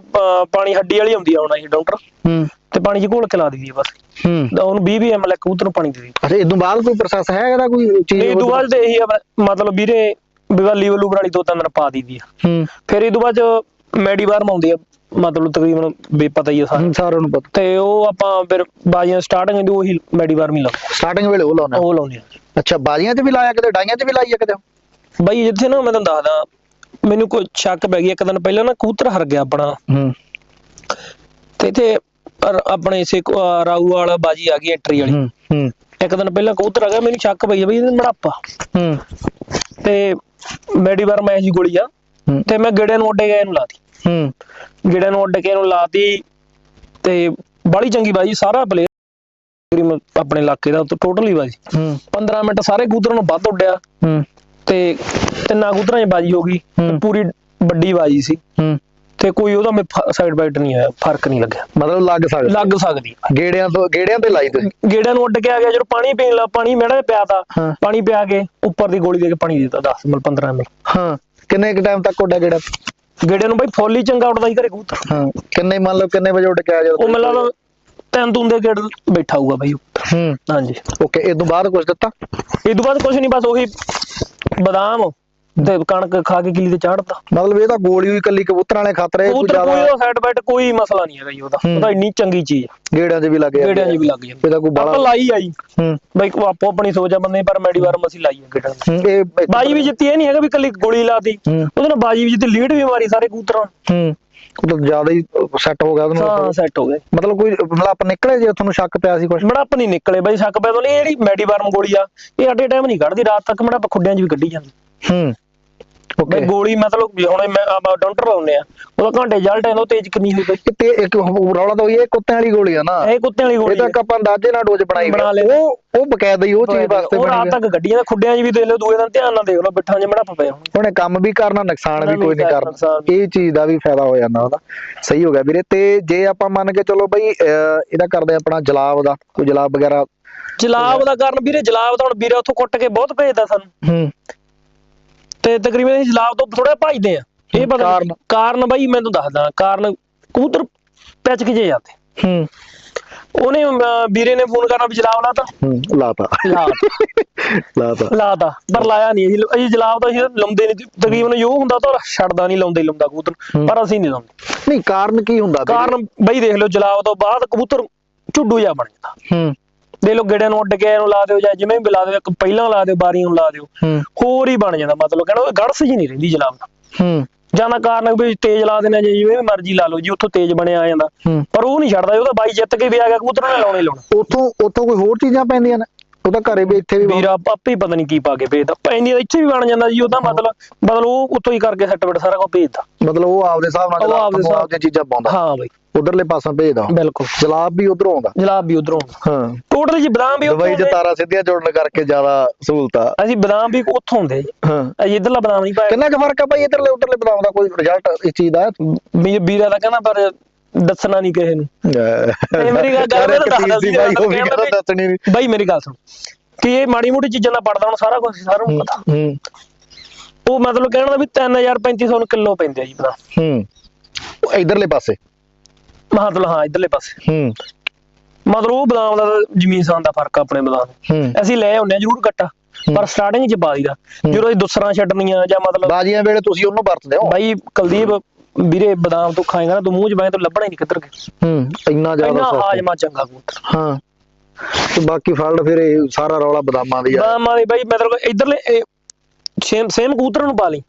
ਪਾਣੀ ਹੱਡੀ ਵਾਲੀ ਆਉਂਦੀ ਆ ਹੁਣ ਇਹ ਡਾਕਟਰ ਹੂੰ। ਤੇ ਪਾਣੀ 'ਚ ਘੋਲ ਕੇ ਲਾ ਦਈਦੀ ਆ ਬਸ। ਹੂੰ। ਤਾਂ ਉਹਨੂੰ 20 20 ml ਕਬੂਤਰ ਨੂੰ ਪਾਣੀ ਦੇ ਦੀ ਅੱਛਾ ਇਦੋਂ ਬਾਅਦ ਕੋਈ ਪ੍ਰੋਸੈਸ ਹੈ ਇਹਦਾ ਕੋਈ ਚੀਜ਼ ਇਹ ਤੋਂ ਬਾਅਦ ਤੇ ਇਹੀ ਮਤਲਬ ਵੀਰੇ ਬਿਵਾਲੀ ਵੱਲੂ ਬਰਾਲੀ ਦੋ ਤਿੰਨ ਦਿਨ ਪਾ ਦਈਦੀ ਆ। ਹੂੰ। ਫਿਰ ਇਹ ਤੋਂ ਬਾਅਦ ਮੈਡੀਵਾਰਮ ਆਉਂਦੀ ਆ। ਮਤਲਬ ਤਕਰੀਬਨ ਵੀ ਪਤਾ ਹੀ ਆ ਸਾਰਾ ਸਾਰਿਆਂ ਨੂੰ ਪਤਾ। ਤੇ ਉਹ ਆਪਾਂ ਫਿਰ ਬਾਜੀਆਂ ਸਟਾਰਟਿੰਗ ਦੀ ਉਹੀ ਮੈਡੀਵਾਰਮ ਹੀ ਲਾਉਂਦੇ। ਸਟਾਰਟਿੰਗ ਵੇਲੇ ਉਹ ਲਾਉਨੇ ਆ। ਉਹ ਲਾਉਂਦੇ ਆ। ਅੱਛਾ ਬਾਜ਼ੀਆਂ 'ਚ ਵੀ ਲਾਇਆ ਕਿਤੇ ਡਾਈਆਂ 'ਚ ਵੀ ਲਾਈ ਆ ਕਿਤੇ ਬਾਈ ਜਿੱਥੇ ਨਾ ਮੈਂ ਤੁਹਾਨੂੰ ਦੱਸਦਾ ਮੈਨੂੰ ਕੋਈ ਸ਼ੱਕ ਪੈ ਗਈ ਇੱਕ ਦਿਨ ਪਹਿਲਾਂ ਨਾ ਕਬੂਤਰ ਹਰ ਗਿਆ ਆਪਣਾ। ਹੂੰ। ਤੇ ਇੱਥੇ ਆਪਣੇ ਸੇ ਰਾਊ ਵਾਲਾ ਬਾਜੀ ਆ ਗਈ ਐਂਟਰੀ ਵਾਲੀ। ਹੂੰ ਹੂੰ। ਇੱਕ ਦਿਨ ਪਹਿਲਾਂ ਕਬੂਤਰ ਆ ਗਿਆ ਮੈਨੂੰ ਸ਼ੱਕ ਪਈ ਬਈ ਇਹਦੇ ਮੜਾਪਾ। ਹੂੰ। ਤੇ ਮੈਡੀਵਾਰਮ ਐ ਜੀ ਗੋਲੀ ਆ। ਤੇ ਮੈਂ ਗੇੜੇ ਨੂੰ ਉੱਡੇ ਗਿਆ ਇਹਨੂੰ ਲਾਤੀ ਹੂੰ। ਗੇੜੇ ਨੂੰ ਉੱਡ ਕੇ ਇਹਨੂੰ ਲਾਤੀ ਤੇ ਬੜੀ ਚੰਗੀ ਬਾਜੀ ਸਾਰਾ ਪਲੇਅਰ ਤਕਰੀਬਨ ਆਪਣੇ ਇਲਾਕੇ ਦਾ ਟੋਟਲੀ ਬਾਜੀ। ਹੂੰ। 15 ਮਿੰਟ ਸਾਰੇ ਕਬੂਤਰਾਂ ਨੂੰ ਵੱਧ ਉੱਡਿਆ। ਹੂੰ। ਤੇ ਤਿੰਨਾਂ ਕਬੂਤਰਾਂ 'ਚ ਬਾਜੀ ਹੋ ਗਈ। ਪੂਰੀ ਵੱਡੀ ਬਾਜੀ ਸੀ। ਹੂੰ। ਤੇ ਕੋਈ ਉਹਦਾ ਮੈਂ ਸਾਈਡ ਬਾਈਟ ਨਹੀਂ ਆਇਆ ਫ਼ਰਕ ਨਹੀਂ ਲੱਗਿਆ। ਮਤਲਬ ਲੱਗ ਸਕਦਾ। ਲੱਗ ਸਕਦੀ। ਗੇੜਿਆਂ ਤੋਂ ਗੇੜਿਆਂ ਤੇ ਲਾਈ ਤੁਸੀਂ ਗੇੜਿਆਂ ਨੂੰ ਉੱਡ ਕੇ ਆ ਗਿਆ ਜਦੋਂ ਪਾਣੀ ਪੀਣ ਲਾ ਪਾਣੀ ਮੈੜਾ ਪਿਆ ਤਾ। ਪਾਣੀ ਪਿਆ ਕੇ ਉੱਪਰ ਦੀ ਗੋਲੀ ਦੇ ਕੇ ਪਾਣੀ ਦਿੱਤਾ 10 ਮਲ 15 ml ਹਾਂ। ਕਿੰਨੇ ਕੁ ਟਾਈਮ ਤੱਕ ਉੱਡਿਆ ਗੇੜਾ? ਗੇੜਿਆਂ ਨੂੰ ਬਾਈ ਫੁੱਲ ਹੀ ਚੰਗਾ ਉੱਡਦਾ ਹੀ ਘਰੇ ਕਬੂਤਰ। ਹਾਂ ਕਿੰਨੇ ਮੰਨ ਲਓ ਕਿੰਨੇ ਵਜੇ ਉੱਡ ਕੇ ਆ ਉਹ ਮੈਨੂੰ ਲੱਗਦਾ ਤਿੰਨ ਤੁੰਦੇ ਗੇੜ ਬੈਠਾ ਹੋਊਗਾ ਬਾਈ ਉੱਪਰ। ਹੂੰ। ਹਾਂਜੀ। ਓਕੇ ਇਹ ਤੋਂ ਬਾਅਦ ਕੁਝ ਦਿੱਤਾ? ਇਹ ਤੋਂ ਬਾਅਦ ਕੁਝ ਨਹੀਂ ਬਸ ਉਹੀ ਬਦਾਮ ਤੇ ਕਣਕ ਖਾ ਕੇ ਕਿਲੀ ਤੇ ਚਾੜਦਾ ਮਤਲਬ ਇਹ ਤਾਂ ਗੋਲੀ ਹੋਈ ਕੱਲੀ ਕਬੂਤਰਾਂ ਵਾਲੇ ਖਾਤਰ ਇਹ ਕੋਈ ਕਬੂਤਰ ਕੋਈ ਜ਼ਿਆਦਾ ਸਾਈਡ ਬਾਈਟ ਕੋਈ ਮਸਲਾ ਨਹੀਂ ਹੈਗਾ ਜੀ ਉਹਦਾ। ਹੂੰ। ਉਹਦਾ ਇੰਨੀ ਚੰਗੀ ਚੀਜ਼ ਆ। ਗੇੜਿਆਂ 'ਚ ਵੀ ਲੱਗ ਗੇੜਿਆਂ 'ਚ ਵੀ ਲੱਗ ਜਾਂਦੀ। ਇਹਦਾ ਕੋਈ ਆਪਾਂ ਲਾਈ ਆਈ ਹੂੰ। ਬਾਈ ਉਹ ਆਪੋ ਆਪਣੀ ਸੋਚ ਆ ਬੰਦੇ ਪਰ ਮੈਡੀ ਵਾਰ ਅਸੀਂ ਲਾਈ ਆ ਗੇੜਾਂ ਹੂੰ, ਇਹ ਬਾਜੀ ਵੀ ਜਿੱਤੀ ਇਹ ਨਹੀਂ ਹੈਗਾ ਵੀ ਕੱਲੀ ਗੋਲੀ ਲਾਤੀ। ਹੂੰ। ਉਹਦੇ ਨਾਲ ਬਾਜੀ ਵੀ ਜਿੱਤੀ ਲੀਡ ਵੀ ਮਾਰੀ ਸਾਰੇ ਕਬੂਤਰਾਂ ਹੂੰ। ਉਹ ਤਾਂ ਜ਼ਿਆਦਾ ਹੀ ਸੈੱਟ ਹੋ ਗਿਆ ਹਾਂ ਉਹਨੂੰ ਸੈੱਟ ਹੋ ਗਏ ਮਤਲਬ ਕੋਈ ਮਤਲਬ ਨਿਕਲੇ ਜੇ ਤੁਹਾਨੂੰ ਸ਼ੱਕ ਪਿਆ ਸੀ ਕੁਝ ਮੜਾਪ ਨਹੀਂ ਨਿਕਲੇ ਬਾਈ ਸ਼ੱਕ ਪਿਆ ਤੋਂ ਨਹੀਂ। ਇਹ ਜਿਹੜੀ ਮੈਡੀ ਵਾਰਮ ਗੋਲੀ ਆ ਇਹ ਅੱਡੇ ਟਾਈਮ ਨਹੀਂ ਕੱਢਦੀ। ਰਾਤ ਤੱਕ ਮੜਾ ਖੁੱਡਿਆਂ 'ਚ ਵੀ ਕੱਢੀ ਜਾਂਦੀ। ਹੂੰ। ਬਾਈ ਗੋਲੀ ਮਤਲਬ ਵੀ ਹੁਣ ਮੈਂ ਆਪਾਂ ਡਾਕਟਰ ਲਾਉਨੇ ਆ ਉਹਦਾ ਘੰਟੇ ਜਲ ਟਾਈਮ ਉਹ ਤੇਜ਼ ਕਿੰਨੀ ਹੋਈ ਬਾਈ? ਤੇ ਇੱਕ ਰੌਲਾ ਤਾਂ ਹੋਈ ਇਹ ਕੁੱਤਿਆਂ ਵਾਲੀ ਗੋਲੀ ਆ ਨਾ। ਇਹ ਕੁੱਤਿਆਂ ਵਾਲੀ ਇਹ ਗੋਲੀ ਤਾਂ ਇੱਕ ਆਪਾਂ ਅੰਦਾਜ਼ੇ ਨਾਲ ਡੋਜ਼ ਬਣਾਈ। ਉਹ ਉਹ ਬਕਾਇਦਾ ਹੀ ਉਹ ਚੀਜ਼ ਵਾਸਤੇ ਬਣੀ ਰਾਤ। ਤੱਕ ਗੱਡੀਆਂ ਦੇ ਖੁੱਡਿਆਂ 'ਚ ਵੀ ਦੇਖ ਲਓ ਦੂਏ ਦਿਨ ਧਿਆਨ ਨਾਲ ਦੇਖ ਲਓ ਬਿੱਠਾਂ 'ਚ ਮੜਾ ਪਏ ਹੁਣ। ਕੰਮ ਵੀ ਕਰਨਾ ਨੁਕਸਾਨ ਵੀ ਕੋਈ ਨਹੀਂ ਕਰਨਾ ਇਹ ਚੀਜ਼ ਦਾ ਵੀ ਫਾਇਦਾ ਹੋ ਜਾਂਦਾ ਉਹਦਾ। ਸਹੀ ਹੋ ਗਿਆ ਵੀਰੇ। ਤੇ ਜੇ ਆਪਾਂ ਮੰਨ ਕੇ ਚਲੋ ਬਈ ਇਹਦਾ ਕਰਦੇ ਆਪਣਾ ਜਲਾਬ ਦਾ ਕੋਈ ਜਲਾਬ ਵਗੈਰਾ। ਜਲਾਬ ਦਾ ਕਾਰਨ ਵੀਰੇ ਜਲਾਬ ਤਾਂ ਹੁਣ ਵੀਰੇ ਉੱਥੋਂ ਕੁੱਟ ਕੇ ਬਹੁਤ ਭੇਜਦਾ ਸਾਨੂੰ। ਹੂੰ। ਤੇ ਤਕਰੀਬਨ ਅਸੀਂ ਜਲਾਬ ਤੋਂ ਥੋੜਾ ਭਜਦੇ ਆ। ਇਹ ਪਤਾ ਕਾਰਨ? ਕਾਰਨ? ਕਾਰਨ ਬਾਈ ਮੈਨੂੰ ਦੱਸਦਾ ਕਾਰਨ ਕਬੂਤਰ ਪੈਚ ਕੇ ਜੇ ਜਾਂਦੇ। ਹੂੰ। ਉਹਨੇ ਵੀਰੇ ਨੇ ਫੋਨ ਕਰਨਾ ਵੀ ਜਲਾਬ ਲਾਤਾ। ਹੂੰ ਲਾਤਾ। ਲਾ ਲਾਤਾ। ਲਾਤਾ ਪਰ ਲਾਇਆ ਨਹੀਂ ਅਸੀਂ। ਅਸੀਂ ਜਲਾਬ ਤਾਂ ਅਸੀਂ ਲਾਉਂਦੇ ਨਹੀਂ ਤਕਰੀਬਨ ਜੋ ਹੁੰਦਾ ਤਾਂ ਛੱਡਦਾ ਨਹੀਂ ਲਾਉਂਦੇ ਹੀ ਲਾਉਂਦਾ ਕਬੂਤਰ। ਪਰ ਅਸੀਂ ਨਹੀਂ ਲਾਉਂਦੇ। ਨਹੀਂ ਕਾਰਨ ਕੀ ਹੁੰਦਾ? ਕਾਰਨ ਬਈ ਦੇਖ ਲਓ ਜਲਾਬ ਤੋਂ ਬਾਅਦ ਕਬੂਤਰ ਝੁੱਡੂ ਜਾ ਬਣ ਜਾਂਦਾ। ਹੂੰ। ਦੇ ਲੋ ਗੇੜਿਆਂ ਨੂੰ ਉੱਡ ਕੇ ਇਹਨੂੰ ਲਾ ਦਿਓ ਜਾਂ ਜਿਵੇਂ ਵੀ ਲਾ ਦਿਓ ਇੱਕ ਪਹਿਲਾਂ ਲਾ ਦਿਓ ਬਾਰੀਆਂ ਨੂੰ ਲਾ ਦਿਓ ਹੂੰ। ਹੋਰ ਹੀ ਬਣ ਜਾਂਦਾ ਮਤਲਬ ਕਹਿੰਦਾ ਉਹ ਗੜਸ ਜੀ ਨਹੀਂ ਰਹਿੰਦੀ ਜਲਾਬ ਦਾ। ਹੂੰ। ਜਾਂ ਤਾਂ ਕਾਰਨ ਵੀ ਤੇਜ਼ ਲਾ ਦੇਣਾ ਜੀ ਜਿਵੇਂ ਵੀ ਮਰਜ਼ੀ ਲਾ ਲਓ ਜੀ ਉੱਥੋਂ ਤੇਜ਼ ਬਣਿਆ ਆ ਜਾਂਦਾ। ਹੂੰ। ਪਰ ਉਹ ਨਹੀਂ ਛੱਡਦਾ ਉਹਦਾ ਬਾਈ ਜਿੱਤ ਕੇ ਵੀ ਆ ਗਿਆ ਕਬੂਤਰ ਨੇ ਲਾਉਣੇ ਹੀ ਲਾਉਣਾ। ਉਥੋਂ ਉਥੋਂ ਕੋਈ ਹੋਰ ਚੀਜ਼ਾਂ ਪੈਂਦੀਆਂ ਨੇ? ਉਹ ਤਾਂ ਘਰੇ ਵੀ ਇੱਥੇ ਵੀ ਵੀਰਾ ਆਪੇ ਹੀ ਪਤਾ ਨਹੀਂ ਕੀ ਪਾ ਕੇ ਭੇਜਦਾ ਪੈਂਦੀ ਇੱਥੇ ਵੀ ਬਣ ਜਾਂਦਾ ਜੀ ਉਹਦਾ ਮਤਲਬ ਮਤਲਬ ਉਹ ਉੱਥੋਂ ਹੀ ਕਰਕੇ ਸੈੱਟ ਬਿਟ ਸਾਰਾ ਕੁਝ ਭੇਜਦਾ। ਮਤਲਬ ਉਹ ਆਪਦੇ ਹਿਸਾਬ ਨਾਲ ਉਹ ਆਪਦੇ ਹਿਸਾਬ- ਚੀਜ਼ਾਂ ਪਾਉਂਦਾ। ਹਾਂ ਬਾਈ। ਉਧਰਲੇ ਪਾਸੋਂ ਭੇਜਦਾ ਬਿਲਕੁਲ। ਜਲਾਬ ਵੀ ਉਧਰੋਂ ਆਉਂਦਾ। ਜਲਾਬ ਵੀ ਉਧਰੋਂ ਹਾਂ। ਟੋਟਲ ਜੀ ਬਦਾਮ ਵੀ ਉੱਥੋਂ ਦੁਬਈ ਚ ਆਉਂਦੇ। ਤਾਰਾ ਸਿੱਧੀਆਂ ਜੋੜਨ ਕਰਕੇ ਜ਼ਿਆਦਾ ਸਹੂਲਤ ਅਸੀਂ ਬਦਾਮ ਵੀ ਉੱਥੋਂ ਹੁੰਦੇ ਹਾਂ। ਅਸੀਂ ਇੱਧਰਲਾ ਬਦਾਮ ਨਹੀਂ ਪਾਇਆ ਕਿੰਨਾ ਕੁ ਫ਼ਰਕ ਆ ਭਾਈ ਇਧਰਲੇ ਉਧਰਲੇ ਬਦਾਮ ਦਾ ਕੋਈ ਰਿਜ਼ਲਟ ਇਸ ਚੀਜ਼ ਦਾ? ਵੀਰਾ ਦਾ ਕਹਿੰਦਾ ਪਰ ਦੱਸਣਾ ਨਹੀਂ ਕਿਸੇ ਨੂੰ। ਇਹ ਮੇਰੀ ਗੱਲ- ਗੱਲ ਦੱਸਦਾ ਸੀ, ਭਾਈ ਉਹ ਵੀ ਕਹਿੰਦਾ ਦੱਸਣੀ ਨਹੀਂ। ਬਾਈ ਮੇਰੀ ਗੱਲ ਸੁਣ। ਕਿ ਇਹ ਮਾੜੀ ਮੋਟੀ ਚੀਜ਼ਾਂ ਦਾ ਪੜਦਾ ਹੁਣ ਸਾਰਾ ਕੁਝ ਸਾਰਿਆਂ ਨੂੰ ਪਤਾ। ਹੂੰ। ਉਹ ਮਤਲਬ ਕਹਿਣ ਦਾ ਵੀ 3350 ਨੂੰ ਕਿਲੋ ਪੈਂਦੇ ਆ ਜੀ ਬਦਾਮ। ਹੂੰ। ਉਹ ਇਧਰਲੇ ਪਾਸੇ। ਮਤਲਬ ਹਾਂ ਇਧਰਲੇ ਪਾਸੇ। ਹੂੰ। ਮਤਲਬ ਉਹ ਬਦਾਮ ਦਾ ਜ਼ਮੀਨ ਸਾਨ ਦਾ ਫ਼ਰਕ ਆ ਆਪਣੇ ਬਦਾਮ ਅਸੀਂ ਲੈ ਆਉਂਦੇ ਆ ਜ਼ਰੂਰ ਕੱਟਾ ਪਰ ਸਟਾਰਟਿੰਗ 'ਚ ਪਾ ਦੀਦਾ ਜਦੋਂ ਅਸੀਂ ਦੁਸਰਾਂ ਛੱਡਣੀਆਂ ਜਾਂ ਮਤਲਬ ਬਾਜੀਆਂ ਵੇਲੇ ਤੁਸੀਂ ਉਹਨੂੰ ਵਰਤਦੇ ਹੋ। ਬਾਈ ਕੁਲਦੀਪ ਵੀਰੇ ਬਦਾਮ ਤੋਂ ਖਾਏਗਾ ਨਾ ਤੂੰ ਮੂੰਹ 'ਚ ਬਾਏ ਤੋਂ ਲੱਭਣਾ ਹੀ ਨਹੀਂ ਕਿੱਧਰ ਗਿਆ। ਹੂੰ ਇੰਨਾ ਜ਼ਿਆਦਾ ਇੰਨਾ। ਹਾਜਮਾ ਚੰਗਾ ਕਬੂਤਰ। ਹਾਂ। ਤੇ ਬਾਕੀ ਫਲ ਫਿਰ ਇਹ ਸਾਰਾ ਰੌਲਾ ਬਦਾਮਾਂ ਦੀ ਆ। ਬਦਾਮ ਵਾਲੇ ਬਾਈ ਮਤਲਬ ਇਧਰਲੇ ਸੇਮ ਸੇਮ ਕਬੂਤਰ ਨੂੰ ਪਾ ਲਈ।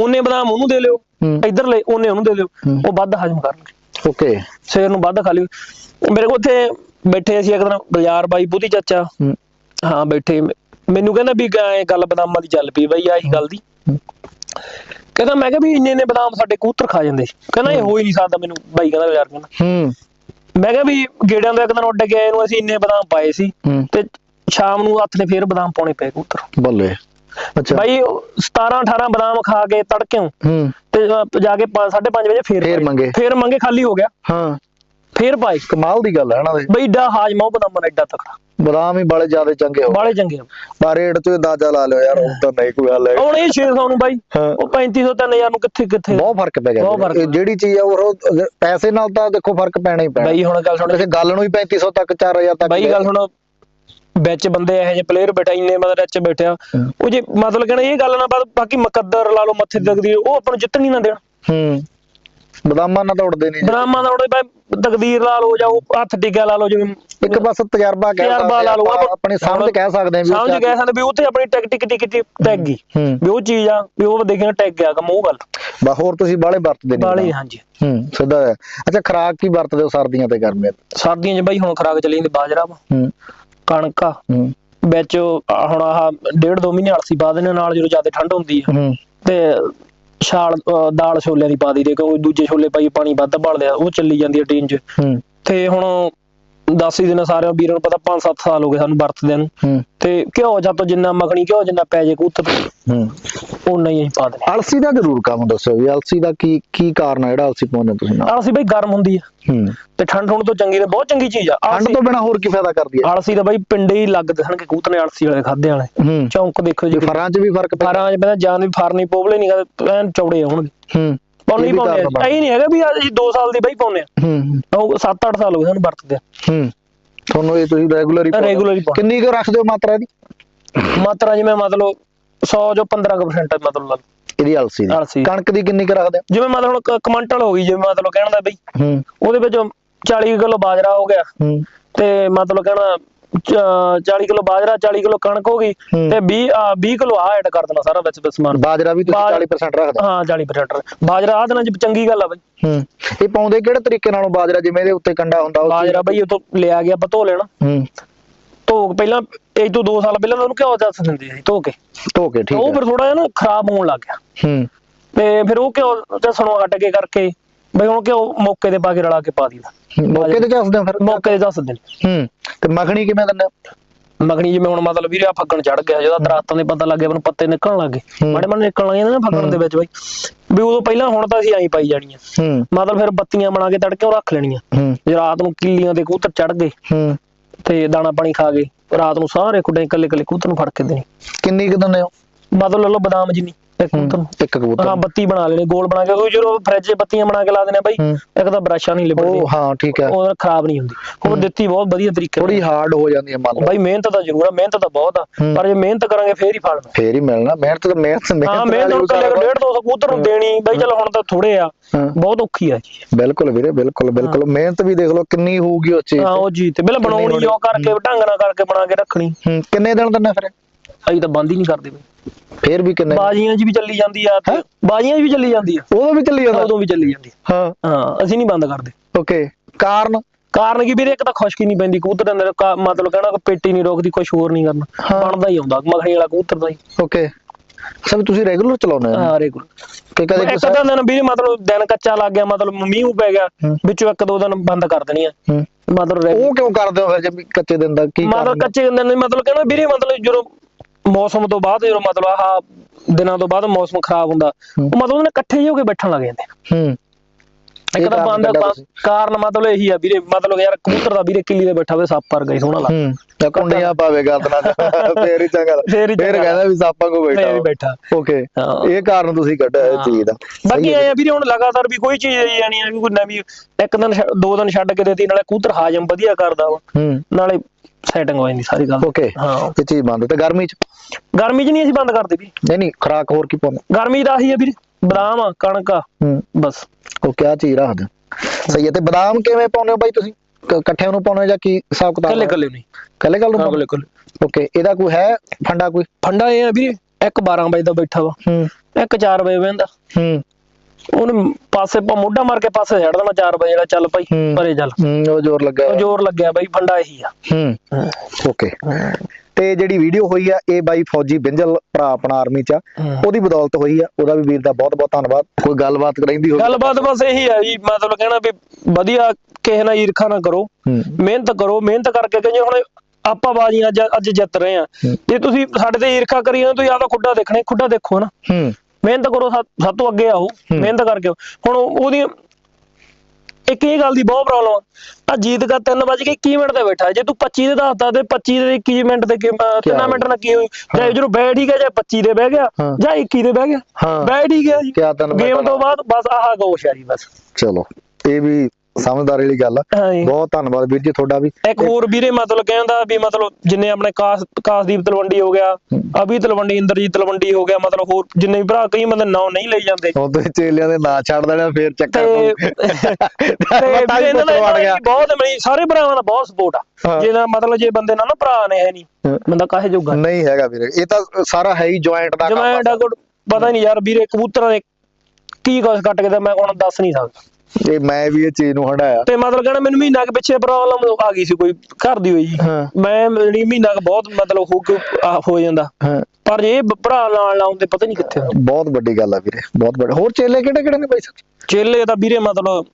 ਉਹਨੇ ਬਦਾਮ ਉਹਨੂੰ ਦੇ ਲਿਓ। ਇਧਰਲੇ ਉਹਨੇ ਉਹਨੂੰ ਦੇ ਲਿਓ। ਉਹ ਵੱਧ ਹਜਮ ਕਰਨਗੇ। ਓਕੇ। ਸਵੇਰ ਨੂੰ ਵੱਧ ਖਾ ਲਿਓ ਮੇਰੇ ਕੋਲ ਉੱਥੇ ਬੈਠੇ ਸੀ ਇੱਕ ਦਿਨ ਬਲਿਆਰ ਬਾਈ ਬੁੱਧੀ ਚਾਚਾ। ਹੂੰ। ਬੈਠੇ ਮੈਨੂੰ ਕਹਿੰਦਾ ਵੀ ਐ ਗੱਲ ਬਦਾਮਾਂ ਦੀ ਚੱਲ ਪਈ ਬਈ ਆਹੀ ਗੱਲ ਦੀ। ਕਹਿੰਦਾ ਮੈਂ ਕਿਹਾ ਵੀ ਇੰਨੇ ਇੰਨੇ ਬਦਾਮ ਸਾਡੇ ਕਬੂਤਰ ਖਾ ਜਾਂਦੇ। ਕਹਿੰਦਾ ਇਹ ਹੋ। ਹੀ ਨਹੀਂ ਸਕਦਾ ਮੈਨੂੰ। ਬਾਈ ਕਹਿੰਦਾ ਯਾਰ ਕਹਿੰਦਾ। ਹੂੰ। ਮੈਂ ਕਿਹਾ ਵੀ ਗੇੜਿਆਂ ਦਾ ਇੱਕ ਦਿਨ ਉੱਡ ਗਿਆ ਇਹਨੂੰ ਅਸੀਂ ਇੰਨੇ ਬਦਾਮ ਪਾਏ ਸੀ। ਤੇ ਸ਼ਾਮ ਨੂੰ ਹੱਥ ਨੇ ਫੇਰ ਬਦਾਮ ਪਾਉਣੇ ਪਏ ਕਬੂਤਰ। ਬੱਲੇ। ਬਾਈ 17 18 ਬਦਾਮ ਖਾ ਕੇ ਤੜਕਿਓ ਹੂੰ। ਤੇ ਜਾ ਕੇ 5 5:30 ਵਜੇ ਫੇਰ। ਮੰਗੇ। ਫੇਰ ਮੰਗੇ ਖਾਲੀ ਹੋ ਗਿਆ। ਹਾਂ। ਫੇਰ ਪਾਏ। ਕਮਾਲ ਦੀ ਗੱਲ ਹੈ ਦੇ ਬਈ। ਏਡਾ ਹਾਜਮਾ ਉਹ ਬਦਾਮਾਂ ਦਾ ਏਡਾ ਤਕੜਾ। ਬਦਾਮ ਹੀ ਬੜੇ ਜ਼ਿਆਦਾ ਚੰਗੇ ਹੋ ਬਾਲੇ ਚੰਗੇ। ਪਰ ਰੇਟ ਤੋਂ ਅੰਦਾਜ਼ਾ ਲਾ ਲਿਓ ਯਾਰ ਉਹ ਤਾਂ ਨਹੀਂ ਕੋਈ ਗੱਲ ਹੈ ਹੁਣ ਇਹ 600 ਨੂੰ ਬਾਈ। ਉਹ 3500 3000 ਨੂੰ ਕਿੱਥੇ ਕਿੱਥੇ? ਬਹੁਤ ਫ਼ਰਕ ਪੈ ਗਿਆ ਜਿਹੜੀ ਚੀਜ਼ ਆ ਉਹ ਪੈਸੇ ਨਾਲ ਤਾਂ ਦੇਖੋ ਫ਼ਰਕ ਪੈਣਾ ਹੀ ਪੈਣਾ। ਬਾਈ ਹੁਣ ਗੱਲ ਸੁਣ। ਕਿਸੇ ਗੱਲ ਨੂੰ ਹੀ 3500 ਤੱਕ 4000 ਤੱਕ ਬਾਈ ਗੱਲ ਸੁਣ। ਵਿੱਚ ਬੰਦੇ ਇਹੋ ਜਿਹੇ ਪਲੇਅਰ ਬੈਠਾ ਇੰਨੇ ਮਤਲਬ ਵਿੱਚ ਬੈਠਿਆ। ਉਹ ਜੇ ਮਤਲਬ ਕਹਿਣਾ ਇਹ ਗੱਲ ਨਾ ਬਾਤ ਬਾਕੀ ਮੁਕੱਦਰ ਲਾ ਲਓ ਮੱਥੇ ਤਕਦੀਰ ਉਹ ਆਪਾਂ ਨੂੰ ਜਿੱਤਣ ਨਾ ਦੇਣ। ਹੂੰ। ਬਦਾਮਾਂ ਨਾਲ ਉੱਡਦੇ ਨਹੀਂ ਜੀ। ਬਰਾਮਾਂ ਦਾ ਉਹਦੇ ਬਾਈ ਤਕਦੀਰ ਲਾ ਲਓ ਜਾਂ ਉਹ ਹੱਥ ਟਿਕਿਆ ਲਾ ਲਓ ਜਿਵੇਂ ਇੱਕ ਬਸ ਤਜਰਬਾ ਕਹਿ ਤਜਰਬਾ ਲਾ ਲਓ, ਆਪਾਂ ਆਪਾਂ- ਆਪਣੀ ਸਮਝ ਕਹਿ ਸਕਦੇ ਹਾਂ ਵੀ ਉਹ ਸਮਝ ਗਏ ਸਾਨੂੰ ਵੀ ਉੱਥੇ ਆਪਣੀ ਟੈਕ ਟਿਕ ਟਿਕ ਟਿਕ ਟੈਗ ਗਈ ਵੀ ਉਹ ਚੀਜ਼ ਆ ਵੀ ਉਹ ਦੇਖਿਆ ਟੈਗ ਗਿਆ ਕੰਮ ਉਹ ਗੱਲ। ਬਾ ਹੋਰ ਤੁਸੀਂ ਬਾਲੇ ਵਰਤਦੇ ਨਹੀਂ ਬਾਲੀ ਹਾਂਜੀ। ਹੂੰ ਸਿੱਧਾ ਹੈ। ਅੱਛਾ ਖਰਾਕ ਕੀ ਵਰਤਦੇ ਹੋ ਸਰਦੀਆਂ ਤੇ ਗਰਮੀਆਂ ਸਰਦੀਆਂ 'ਚ ਬਾਈ ਹੁਣ ਖਰਾਕ ਚਲੀ ਜਾਂਦੀ ਬਾਜਰਾ ਵਾ। ਹੂੰ। ਕਣਕ ਆ। ਵਿੱਚ ਹੁਣ ਆਹ ਡੇਢ ਦੋ ਮਹੀਨੇ ਅਲਸੀ ਪਾ ਦੇਣੇ ਨਾਲ ਜਦੋਂ ਜ਼ਿਆਦਾ ਠੰਡ ਹੁੰਦੀ ਆ ਤੇ ਛਾਲ ਦਾਲ ਛੋਲਿਆਂ ਦੀ ਪਾ ਦਈਦੇ ਕਿਉਂਕਿ ਦੂਜੇ ਛੋਲੇ ਪਾਈ ਪਾਣੀ ਵੱਧ ਭਾਲਦੇ ਆ ਉਹ ਚੱਲੀ ਜਾਂਦੀ ਆ ਟੀਨ 'ਚ। ਤੇ ਹੁਣ 10 ਹੀ ਦਿਨ ਸਾਰਿਆਂ ਵੀਰਾਂ ਨੂੰ ਪਤਾ 5-7 ਸਾਲ ਹੋ ਗਏ ਸਾਨੂੰ ਵਰਤਦਿਆਂ ਨੂੰ। ਤੇ ਘਿਓ ਜਾਂ ਤੋਂ ਜਿੰਨਾ ਮੱਖਣੀ ਘਿਓ ਜਿੰਨਾ ਪੈ ਜੇ ਕੂਤਰ ਹੂੰ। ਉਨਾ ਹੀ ਅਸੀਂ ਪਾ ਦਿੰਦੇ ਅਲਸੀ ਦਾ ਜ਼ਰੂਰ ਕੰਮ ਦੱਸੋ ਵੀ ਅਲਸੀ ਦਾ ਕੀ ਕੀ ਕਾਰਨ ਹੈ ਜਿਹੜਾ ਅਲਸੀ ਪਾਉਂਦੇ ਤੁਸੀਂ ਨਾਲ? ਆਲਸੀ ਬਈ ਗਰਮ ਹੁੰਦੀ ਆ। ਹੂੰ। ਤੇ ਠੰਡ ਹੋਣ ਤੋਂ ਚੰਗੀ ਤੇ ਬਹੁਤ ਚੰਗੀ ਚੀਜ਼ ਆ। ਠੰਡ ਤੋਂ ਬਿਨਾ ਹੋਰ ਕੀ ਫਾਇਦਾ ਕਰਦੀ ਹੈ ਆਲਸੀ ਦਾ ਬਈ ਪਿੰਡੇ ਹੀ ਲੱਗ ਦਿਸਣਗੇ ਕਬੂਤਰ ਨੇ ਆਲਸੀ ਵਾਲੇ ਖਾਦੇ ਵਾਲੇ। ਹੂੰ। ਚੌਂਕ ਦੇਖੋ ਜੀ ਫਰਾਂ 'ਚ ਵੀ ਫ਼ਰਕ ਪੈ ਫਾਰਾਂ ਚ ਪਹਿਲਾਂ ਜਾਨ ਵੀ ਫਾਰ ਨਹੀਂ ਪੋਬਲੇ ਨਹੀਂ ਕਰਦੇ ਐਨ ਚੌੜੇ ਹੋਣਗੇ ਹੂੰ। ਪਾਉਣੀ ਆ। ਇਹ ਨਹੀਂ ਹੈਗਾ ਵੀ ਅਸੀਂ 2 ਸਾਲ ਦੀ ਬਈ ਪਾਉਂਦੇ ਆ। ਹੂੰ ਉਹ 7-8 ਸਾਲ ਹੋ ਗਏ ਸਾਨੂੰ ਵਰਤਦੇ ਹੂੰ। ਤੁਹਾਨੂੰ ਇਹ ਤੁਸੀਂ ਰੈਗੂਲਰ ਹੀ। ਪਾਉਂਦੇ। ਕਿੰਨੀ ਕੁ ਰੱਖਦੇ ਹੋ ਮਾਤਰਾ ਇਹਦੀ? ਮਾਤਰਾ ਜਿਵੇਂ ਮਤਲਬ 100 ਜੋ 15% ਮਤਲਬ ਲਾ ਲਓ। ਇਹਦੀ ਅਲਸੀ। ਦੀ। ਕਣਕ ਦੀ ਕਿੰਨੀ ਕੁ ਰੱਖਦੇ ਜਿਵੇਂ ਮਤਲਬ ਹੁਣ ਕਮੰਟਲ ਹੋ ਗਈ ਜਿਵੇਂ ਮਤਲਬ ਕਹਿਣ ਦਾ ਬਈ? ਹੂੰ। ਉਹਦੇ ਵਿੱਚ 40 ਕਿਲੋ ਬਾਜਰਾ ਹੋ ਗਿਆ। ਹੂੰ। ਤੇ ਮਤਲਬ ਕਹਿਣਾ 40 ਕਿਲੋ ਬਾਜਰਾ 40 ਕਿਲੋ ਕਣਕ ਹੋ ਗਈ। ਤੇ 20 ਆ, 20 ਕਿਲੋ ਆ ਐਡ ਕਰ ਦੇਣਾ ਸਾਰਾ ਵਿੱਚ ਵਿੱਚ ਸਮਾਨ। ਬਾਜਰਾ ਵੀ ਤੁਸੀਂ ਬਾਜ- 40% ਰੱਖਦੇ ਹੋ? ਹਾਂ 40% ਬਾਜਰਾ ਆ ਦੇਣਾ ਜੀ ਚੰਗੀ ਗੱਲ ਆ ਬਈ। ਹੂੰ। ਇਹ ਪਾਉਂਦੇ ਕਿਹੜੇ ਤਰੀਕੇ ਨਾਲੋਂ ਬਾਜਰਾ? ਜਿਵੇਂ ਇਹਦੇ ਉੱਤੇ ਕੰਡਾ ਹੁੰਦਾ ਉਹ ਬਾਜਰਾ ਬਈ ਉਹ ਤੋਂ ਲਿਆ ਗਿਆ ਆਪਾਂ ਧੋ ਲੈਣਾ। ਹੂੰ। ਧੋ ਪਹਿਲਾਂ ਇਹ ਤੋਂ 2 ਸਾਲ ਪਹਿਲਾਂ ਉਹਨੂੰ ਘਿਓ ਦੱਸ ਦਿੰਦੇ ਸੀ ਧੋ ਕੇ। ਧੋ ਕੇ ਠੀਕ ਉਹ ਫਿਰ ਥੋੜਾ ਜਿਹਾ ਨਾ ਖਰਾਬ ਹੋਣ ਲੱਗ ਗਿਆ। ਹੂੰ। ਤੇ ਫਿਰ ਉਹ ਘਿਓ ਤੇ ਸਣੋਂ ਅੱਡ ਕੇ ਕਰਕੇ ਬਈ ਹੁਣ ਘਿਓ ਮੌਕੇ ਤੇ ਪਾ ਕੇ ਰਲਾ ਕੇ ਪਾ ਦੀਦਾ ਮੌਕੇ ਤੇ ਚੱਸਦੇ ਹੋ ਫਿਰ। ਮੌਕੇ ਤੇ ਦੱਸ ਦਿੰਦੇ। ਹੂੰ ਤੇ ਮੱਖਣੀ ਕਿਵੇਂ ਦਿੰਦੇ ਹੋ? ਮੱਖਣੀ ਜਿਵੇਂ ਹੁਣ ਮਤਲਬ ਵੀਰੇ ਆ ਫੱਗਣ ਚੜ ਗਿਆ ਜਦੋਂ ਦਰਖਤਾਂ ਦੇ ਪਤਾ ਲੱਗਿਆ ਮੈਨੂੰ ਪੱਤੇ ਨਿਕਲਣ ਲੱਗੇ। ਮਾੜੇ ਮਾੜੇ ਨਿਕਲਣ ਲੱਗੇ ਨਾ ਫੱਗਣ ਦੇ ਵਿੱਚ ਬਈ। ਵੀ ਉਦੋਂ ਪਹਿਲਾਂ ਹੁਣ ਤਾਂ ਅਸੀਂ ਐਂ ਪਾਈ ਜਾਣੀਆਂ। ਹੂੰ। ਮਤਲਬ ਫਿਰ ਬੱਤੀਆਂ ਬਣਾ ਕੇ ਤੜਕੇ ਉਹ ਰੱਖ ਲੈਣੀਆਂ। ਹੂੰ। ਜੇ ਰਾਤ ਨੂੰ ਕਿੱਲੀਆਂ ਦੇ ਕਬੂਤਰ ਚੜ ਗਏ ਹੂੰ। ਤੇ ਦਾਣਾ ਪਾਣੀ ਖਾ ਗਏ ਰਾਤ ਨੂੰ ਸਾਰੇ ਕੁੱਡੇ ਇਕੱਲੇ ਇਕੱਲੇ ਕਬੂਤਰ ਨੂੰ ਫੜ ਕੇ ਦੇਣੀ। ਕਿੰਨੀ ਕੁ ਦਿੰਦੇ ਹੋ? ਮਤਲਬ ਲੈ ਲਓ ਬਦਾਮ ਜਿੰਨੀ। ਇੱਕ ਕਬੂਤਰ ਨੂੰ ਇੱਕ ਕਬੂਤਰ। ਹਾਂ ਬੱਤੀ ਬਣਾ ਲੈਣੀ ਗੋਲ ਬਣਾ ਕੇ ਉਹ ਜਦੋਂ ਫ੍ਰਿਜ 'ਚ ਬੱਤੀਆਂ ਬਣਾ ਕੇ ਲਾ ਦੇਣੇ ਬਈ ਹੂੰ। ਇੱਕ ਤਾਂ ਬਰਸ਼ਾਂ ਨਹੀਂ ਲਿਬੜਦੀ ਉਹ ਹਾਂ ਠੀਕ ਹੈ। ਉਹ ਖਰਾਬ ਨਹੀਂ ਹੁੰਦੀ। ਉਹ ਦਿੱਤੀ ਬਹੁਤ ਵਧੀਆ ਤਰੀਕੇ ਥੋੜੀ ਹਾਰਡ ਹੋ ਜਾਂਦੀ ਹੈ ਮੰਨ ਲਓ। ਬਾਈ ਮਿਹਨਤ ਤਾਂ ਜ਼ਰੂਰ ਆ ਮਿਹਨਤ ਤਾਂ ਬਹੁਤ ਆ। ਪਰ ਜੇ ਮਿਹਨਤ ਕਰਾਂਗੇ ਫੇਰ ਹੀ ਫਲ ਮਿਲਣਾ। ਫੇਰ ਹੀ ਮਿਲਣਾ। ਮਿਹਨਤ ਤਾਂ ਮਿਹਨਤ ਹਾਂ ਮਿਹਨਤ ਮਿਹਨਤ ਹੀ ਕੱਲੇ ਸਾਰਾ ਡੇਢ ਦੋ ਸੌ ਕਬੂਤਰ ਨੂੰ ਦੇਣੀ ਬਈ ਚਲ ਹੁਣ ਤਾਂ ਥੋੜੇ ਆ। ਬਹੁਤ ਔਖੀ ਆ ਜੀ। ਬਿਲਕੁਲ ਵੀਰੇ ਬਿਲਕੁਲ ਬਿਲਕੁਲ। ਮਿਹਨਤ ਵੀ ਦੇਖ ਲਓ ਕਿੰਨੀ ਹੋਊਗੀ ਉਸ ਚੀਜ਼। ਹਾਂ। ਉਹ ਜੀ ਤੇ ਪਹਿਲਾਂ ਬਣਾਉਣੀ ਉਹ ਕਰਕੇ ਢੰਗ ਨਾਲ ਕਰਕੇ ਬਣਾ ਕੇ ਰੱਖਣੀ। ਕਿੰਨੇ ਦਿਨ ਦਿੰਦੇ ਫਿਰ? ਅਸੀਂ ਤਾਂ ਬੰਦ ਹੀ ਨਹੀਂ ਕਰਦੇ ਬਈ। ਫੇਰ ਵੀ ਕਿੰਨੇ ਬਾਜੀਆਂ 'ਚ ਵੀ ਚੱਲੀ ਜਾਂਦੀ ਆ ਤੇ ਬਾਜੀਆਂ 'ਚ ਵੀ ਚੱਲੀ ਜਾਂਦੀ ਆ। ਉਦੋਂ ਵੀ ਚੱਲੀ ਜਾਂਦਾ? ਉਦੋਂ ਵੀ ਚੱਲੀ ਜਾਂਦੀ ਆ। ਹਾਂ। ਹਾਂ ਅਸੀਂ ਨਹੀਂ ਬੰਦ ਕਰਦੇ। ਓਕੇ। ਕਾਰਨ? ਕਾਰਨ ਕੀ ਵੀਰੇ ਇੱਕ ਤਾਂ ਖੁਸ਼ਕੀ ਨਹੀਂ ਪੈਂਦੀ ਕਬੂਤਰ ਦੇ ਅੰਦਰ ਕਾ- ਮਤਲਬ ਕਹਿਣਾ ਕਿ ਪੇਟੀ ਨਹੀਂ ਰੋਕਦੀ ਕੁਝ ਹੋਰ ਨਹੀਂ ਕਰਨਾ। ਹਾਂ। ਬਣਦਾ ਹੀ ਆਉਂਦਾ ਮੱਖਣੀ ਵਾਲਾ ਕਬੂਤਰ ਦਾ ਹੀ। ਓਕੇ। ਸਭ ਤੁਸੀਂ ਰੈਗੂਲਰ ਚਲਾਉਂਦੇ ਹੋ? ਹਾਂ ਰੇਗੁਲਰ। ਕਿ ਕਦੇ ਇੱਕ ਤਾਂ ਦਿਨ ਵੀਰੇ ਮਤਲਬ ਦਿਨ ਕੱਚਾ ਲੱਗ ਗਿਆ ਮਤਲਬ ਮੀਂਹ ਪੈ ਗਿਆ ਹੂੰ। ਵਿੱਚੋਂ ਇੱਕ ਦੋ ਦਿਨ ਬੰਦ ਕਰ ਦੇਣੀ ਆ। ਹੂੰ। ਮਤਲਬ ਉਹ ਕਿਉਂ ਕਰਦੇ ਹੋ ਫਿਰ ਜੇ ਵੀ ਕੱਚੇ ਦਿਨ ਦਾ ਕੀ ਮਤਲਬ ਕਾਰਨ? ਕੱਚੇ ਦਿਨ ਨਹੀਂ ਮਤਲਬ ਕਹਿੰਦਾ ਵੀਰੇ ਮਤਲਬ ਜਦੋਂ ਮੌਸਮ ਤੋਂ ਬਾਅਦ ਜਦੋਂ ਮਤਲਬ ਆਹ ਦਿਨਾਂ ਤੋਂ ਬਾਅਦ ਮੌਸਮ ਖਰਾਬ ਹੁੰਦਾ। ਉਹ ਮਤਲਬ ਉਹਨੇ ਇਕੱਠੇ ਹੀ ਹੋ ਕੇ ਬੈਠਣ ਲੱਗ ਜਾਂਦੇ ਹੂੰ ਇੱਕ ਤਾਂ ਬੰਦ। ਕਾਰਨ ਮਤਲਬ ਇਹੀ ਆ ਵੀਰੇ ਮਤਲਬ ਯਾਰ ਕਬੂਤਰ ਦਾ ਵੀਰੇ ਕਿੱਲੀ ਦੇ ਬੈਠਾ ਹੋਵੇ ਸੱਪ ਵਰਗਾ ਹੀ ਸੋਹਣਾ ਲੱਗਦਾ ਕੁੰਡੀਆਂ ਪਾਵੇ ਗਰਦਨਾਂ ਚ ਫੇਰ ਹੀ ਚੰਗਾ ਫੇਰ ਫੇਰ ਕਹਿੰਦਾ ਵੀ ਸਾਪਾਂ ਕੋ ਫੇਰ ਬੈਠਾ ਹੋ। ਬੈਠਾ ਓਕੇ। ਇਹ ਕਾਰਨ ਤੁਸੀਂ ਕੱਢਿਆ ਇਹ। ਚੀਜ਼ ਦਾ ਬਾਕੀ। ਇਹ ਆ ਵੀਰੇ ਹੁਣ ਲਗਾਤਾਰ ਵੀ ਕੋਈ ਚੀਜ਼ ਇਹ ਨਹੀਂ ਆ ਵੀ ਕੋਈ ਨਵੀਂ ਇੱਕ ਦਿਨ ਦੋ ਦਿਨ ਛੱਡ ਕੇ ਦੇਤੀ ਨਾਲੇ ਕਬੂਤਰ ਹਾਜਮ ਵਧੀਆ ਕਰਦਾ ਵਾ ਹੂੰ ਨਾਲੇ ਸੈਟਿੰਗ ਹੋ ਜਾਂਦੀ ਸਾਰੀ ਗੱਲ। ਓਕੇ ਹਾਂ। ਇਹ ਚੀਜ਼ ਬੰਦ ਤੇ ਗਰਮੀ ਚ? ਗਰਮੀ 'ਚ ਨਹੀਂ ਅਸੀਂ ਬੰਦ ਕਰਦੇ ਵੀ। ਨਹੀਂ ਨਹੀਂ ਖਰਾਕ ਹੋਰ ਕੀ ਪਾਉਂਦੇ? ਗਰਮੀ ਦਾ ਆਹੀ ਆ ਵੀਰੇ ਬਦਾਮ ਆ ਕਣਕ ਆ ਹੂੰ। ਬਸ। ਉਹ ਕਿਆ ਚੀਜ਼ ਰੱਖਦੇ ਹੋ? ਸਹੀ ਹੈ ਤੇ ਬਦਾਮ ਕਿਵੇਂ ਪਾਉਂਦੇ ਹੋ ਬਾਈ ਤੁਸੀਂ? ਇਕੱਠਿਆਂ ਨੂੰ ਪਾਉਂਦੇ ਹੋ ਜਾਂ ਕੀ ਹਿਸਾਬ ਕਿਤਾਬ ਕੱਲੇ ਹੈ? ਕੱਲੇ ਨਹੀਂ ਕੱਲੇ ਕੱਲ ਨੂੰ ਹਾਂ ਪਾਉਂਦੇ ਕੱਲੇ ਕੱਲੇ ਓਕੇ ਇਹਦਾ ਕੋਈ ਹੈ ਫੰਡਾ ਕੋਈ? ਫੰਡਾ ਇਹ ਆ ਵੀਰੇ ਇੱਕ 12 ਵਜੇ ਦਾ ਬੈਠਾ ਵਾ। ਹੂੰ। ਇੱਕ 4 ਵਜੇ ਬਹਿੰਦਾ ਹੂੰ। ਉਹਨੂੰ ਪਾਸੇ ਪਾ ਮੋਢਾ ਮਾਰ ਕੇ ਪਾਸੇ ਛੱਡ ਦੇਣਾ 4 ਵਜੇ ਜਿਹੜਾ ਚੱਲ ਭਾਈ ਹੂੰ। ਪਰੇ ਚੱਲ। ਹੂੰ ਉਹ ਜ਼ੋਰ ਲੱਗਾ ਉਹ। ਜ਼ੋਰ ਲੱਗਿਆ ਬਾਈ ਫੰਡਾ ਇਹੀ ਆ। ਹੂੰ। ਓਕੇ। ਤੇ ਜਿਹੜੀ ਵੀਡੀਓ ਹੋਈ ਆ ਇਹ ਬਾਈ ਫੌਜੀ ਬਿੰਜਲ ਭਰਾ ਆਪਣਾ ਆਰਮੀ ਚ ਆ। ਹੂੰ। ਉਹਦੀ ਬਦੌਲਤ ਹੋਈ ਆ। ਉਹਦਾ ਵੀ ਵੀਰ ਦਾ ਬਹੁਤ ਬਹੁਤ ਧੰਨਵਾਦ। ਕੋਈ ਗੱਲਬਾਤ ਰਹਿੰਦੀ ਹੋਵੇ। ਗੱਲਬਾਤ ਬਸ ਇਹੀ ਆ ਜੀ ਮਤਲਬ ਕਹਿਣਾ ਵੀ ਵਧੀਆ ਕਿਸੇ ਨਾਲ ਈਰਖਾ ਨਾ ਕਰੋ। ਹੂੰ। ਮਿਹਨਤ ਕਰੋ। ਮਿਹਨਤ ਕਰਕੇ ਕਹਿੰਦੇ ਹੁਣ ਆਪਾਂ ਬਾਜ਼ੀਆਂ ਅੱਜ ਅੱਜ ਜਿੱਤ ਰਹੇ ਆ। ਹੂੰ। ਜੇ ਤੁਸੀਂ ਸਾਡੇ ਤੇ ਈਰਖਾ ਕਰੀ ਜਾਂਦੇ ਤੁਸੀਂ ਆਪਦਾ ਖੁੱਡਾ ਦੇਖਣਾ ਖੁੱਡਾ ਦੇਖੋ ਨਾ। ਹੂੰ। ਮਿਹਨਤ ਕਰੋ ਸਭ ਤੋਂ ਅੱਗੇ ਆਓ ਮਿਹਨਤ ਕਰਕੇ। ਹੁਣ ਉਹ- ਉਹਦੀ ਇੱਕ ਇਹ ਗੱਲ ਦੀ ਬਹੁਤ ਪ੍ਰੋਬਲਮ ਆ। ਆਹ ਜੀਤ ਦਾ 3 ਵਜੇ ਕੇ 21 ਮਿੰਟ ਤੇ ਬੈਠਾ। ਜੇ ਤੂੰ 25 ਦੇ ਦੱਸਦਾ ਤੇ 25 ਦੇ 21 ਮਿੰਟ ਤੇ 3 ਮਿੰਟ ਕੀ ਹੋਈ। ਜਾਂ ਜਦੋਂ ਬੈਠ ਹੀ ਗਿਆ ਜਾਂ 25 ਦੇ ਬਹਿ ਗਿਆ। ਜਾਂ 21 ਦੇ ਬਹਿ ਗਿਆ। ਬੈਠ ਹੀ ਗਿਆ ਜੀ। ਗੇਮ ਤੋਂ ਬਾਅਦ ਬਸ ਆਹ ਗੋਸ਼ ਆ ਜੀ ਬਸ। ਚਲੋ ਇਹ ਵੀ ਸਮਝਦਾਰੀ ਵਾਲੀ ਗੱਲ ਆ। ਹਾਂਜੀ। ਬਹੁਤ ਧੰਨਵਾਦ ਵੀਰ ਜੀ ਤੁਹਾਡਾ ਵੀ। ਇੱਕ ਹੋਰ ਵੀਰੇ ਮਤਲਬ ਕਹਿੰਦਾ ਵੀ ਮਤਲਬ ਜਿੰਨੇ ਆਪਣੇ ਕਾਸ ਕਾਸਦੀਪ ਤਲਵੰਡੀ ਹੋ ਗਿਆ ਅਭੀ ਤਲਵੰਡੀ ਇੰਦਰਜੀਤ ਤਲਵੰਡੀ ਹੋ ਗਿਆ ਮਤਲਬ ਹੋਰ ਜਿੰਨੇ ਵੀ ਭਰਾ ਕਈ ਬੰਦੇ ਨਾਂ ਨਹੀਂ ਲਈ ਜਾਂਦੇ। ਹੁਣ ਤੁਸੀਂ ਚੇਲਿਆਂ ਦੇ ਨਾਂ ਛੱਡ ਦੇਣਾ ਫੇਰ ਚੱਕਰ ਤੇ ਪਊ। ਤੇ ਮੈਂ ਤਾਂ ਹੀ ਵੀਰੇ ਇਹਨਾਂ ਦਾ ਪੁੱਛ ਵੜ ਗਿਆ। ਬਹੁਤ ਮੇਰੀ ਸਾਰੇ ਭਰਾਵਾਂ ਦਾ ਬਹੁਤ ਸਪੋਰਟ ਆ। ਹਾਂ। ਜਿਹਦਾ ਮਤਲਬ ਜੇ ਬੰਦੇ ਨਾਲ ਨਾ ਭਰਾ ਨੇ ਹੈ ਨਹੀਂ ਹਾਂ। ਬੰਦਾ ਕਾਹੇ ਜੋਗਾ ਨਹੀਂ ਹੈਗਾ ਵੀਰੇ। ਇਹ ਤਾਂ ਸਾਰਾ ਹੈ ਹੀ ਜੁਆਇੰਟ ਦਾ ਕੰਮ ਆ। ਡਾਗੋਡ ਪਤਾ ਨਹੀਂ ਯਾਰ ਵੀਰੇ ਕਬੂਤਰਾਂ ਦੇ ਕੀ ਕੁਛ ਕੱਟ ਕੇ ਤੇ ਮੈਂ ਹੁਣ ਦੱਸ ਨਹੀਂ ਸਕਦਾ। ਇਹ ਮੈਂ ਵੀ ਇਹ ਚੀਜ਼ ਨੂੰ ਹਟਾਇਆ। ਤੇ ਮਤਲਬ ਕਹਿੰਦਾ ਮੈਨੂੰ ਮਹੀਨਾ ਕੁ ਪਿੱਛੇ ਪ੍ਰੋਬਲਮ ਆ ਗਈ ਸੀ ਕੋਈ ਘਰ ਦੀ ਹੋਈ। ਜੀ ਹਾਂ। ਮੈਂ ਮੇਰੀ ਮਹੀਨਾ ਕੁ ਬਹੁਤ ਮਤਲਬ ਹੋ ਕੇ ਆ ਹੋ ਜਾਂਦਾ। ਹਾਂ। ਪਰ ਇਹ ਬ- ਭਰਾ ਨਾਲ ਲਾਉਂਦੇ ਪਤਾ ਨਹੀਂ ਕਿੱਥੇ ਹੁੰਦੇ। ਬਹੁਤ ਵੱਡੀ ਗੱਲ ਆ ਵੀਰੇ ਬਹੁਤ ਵੱਡੀ। ਹੋਰ ਚੇਲੇ ਕਿਹੜੇ ਕਿਹੜੇ ਨੇ ਬਾਈ ਸਾਹਿਬ? ਚੇਲੇ ਦਾ ਵੀਰੇ ਮਤਲਬ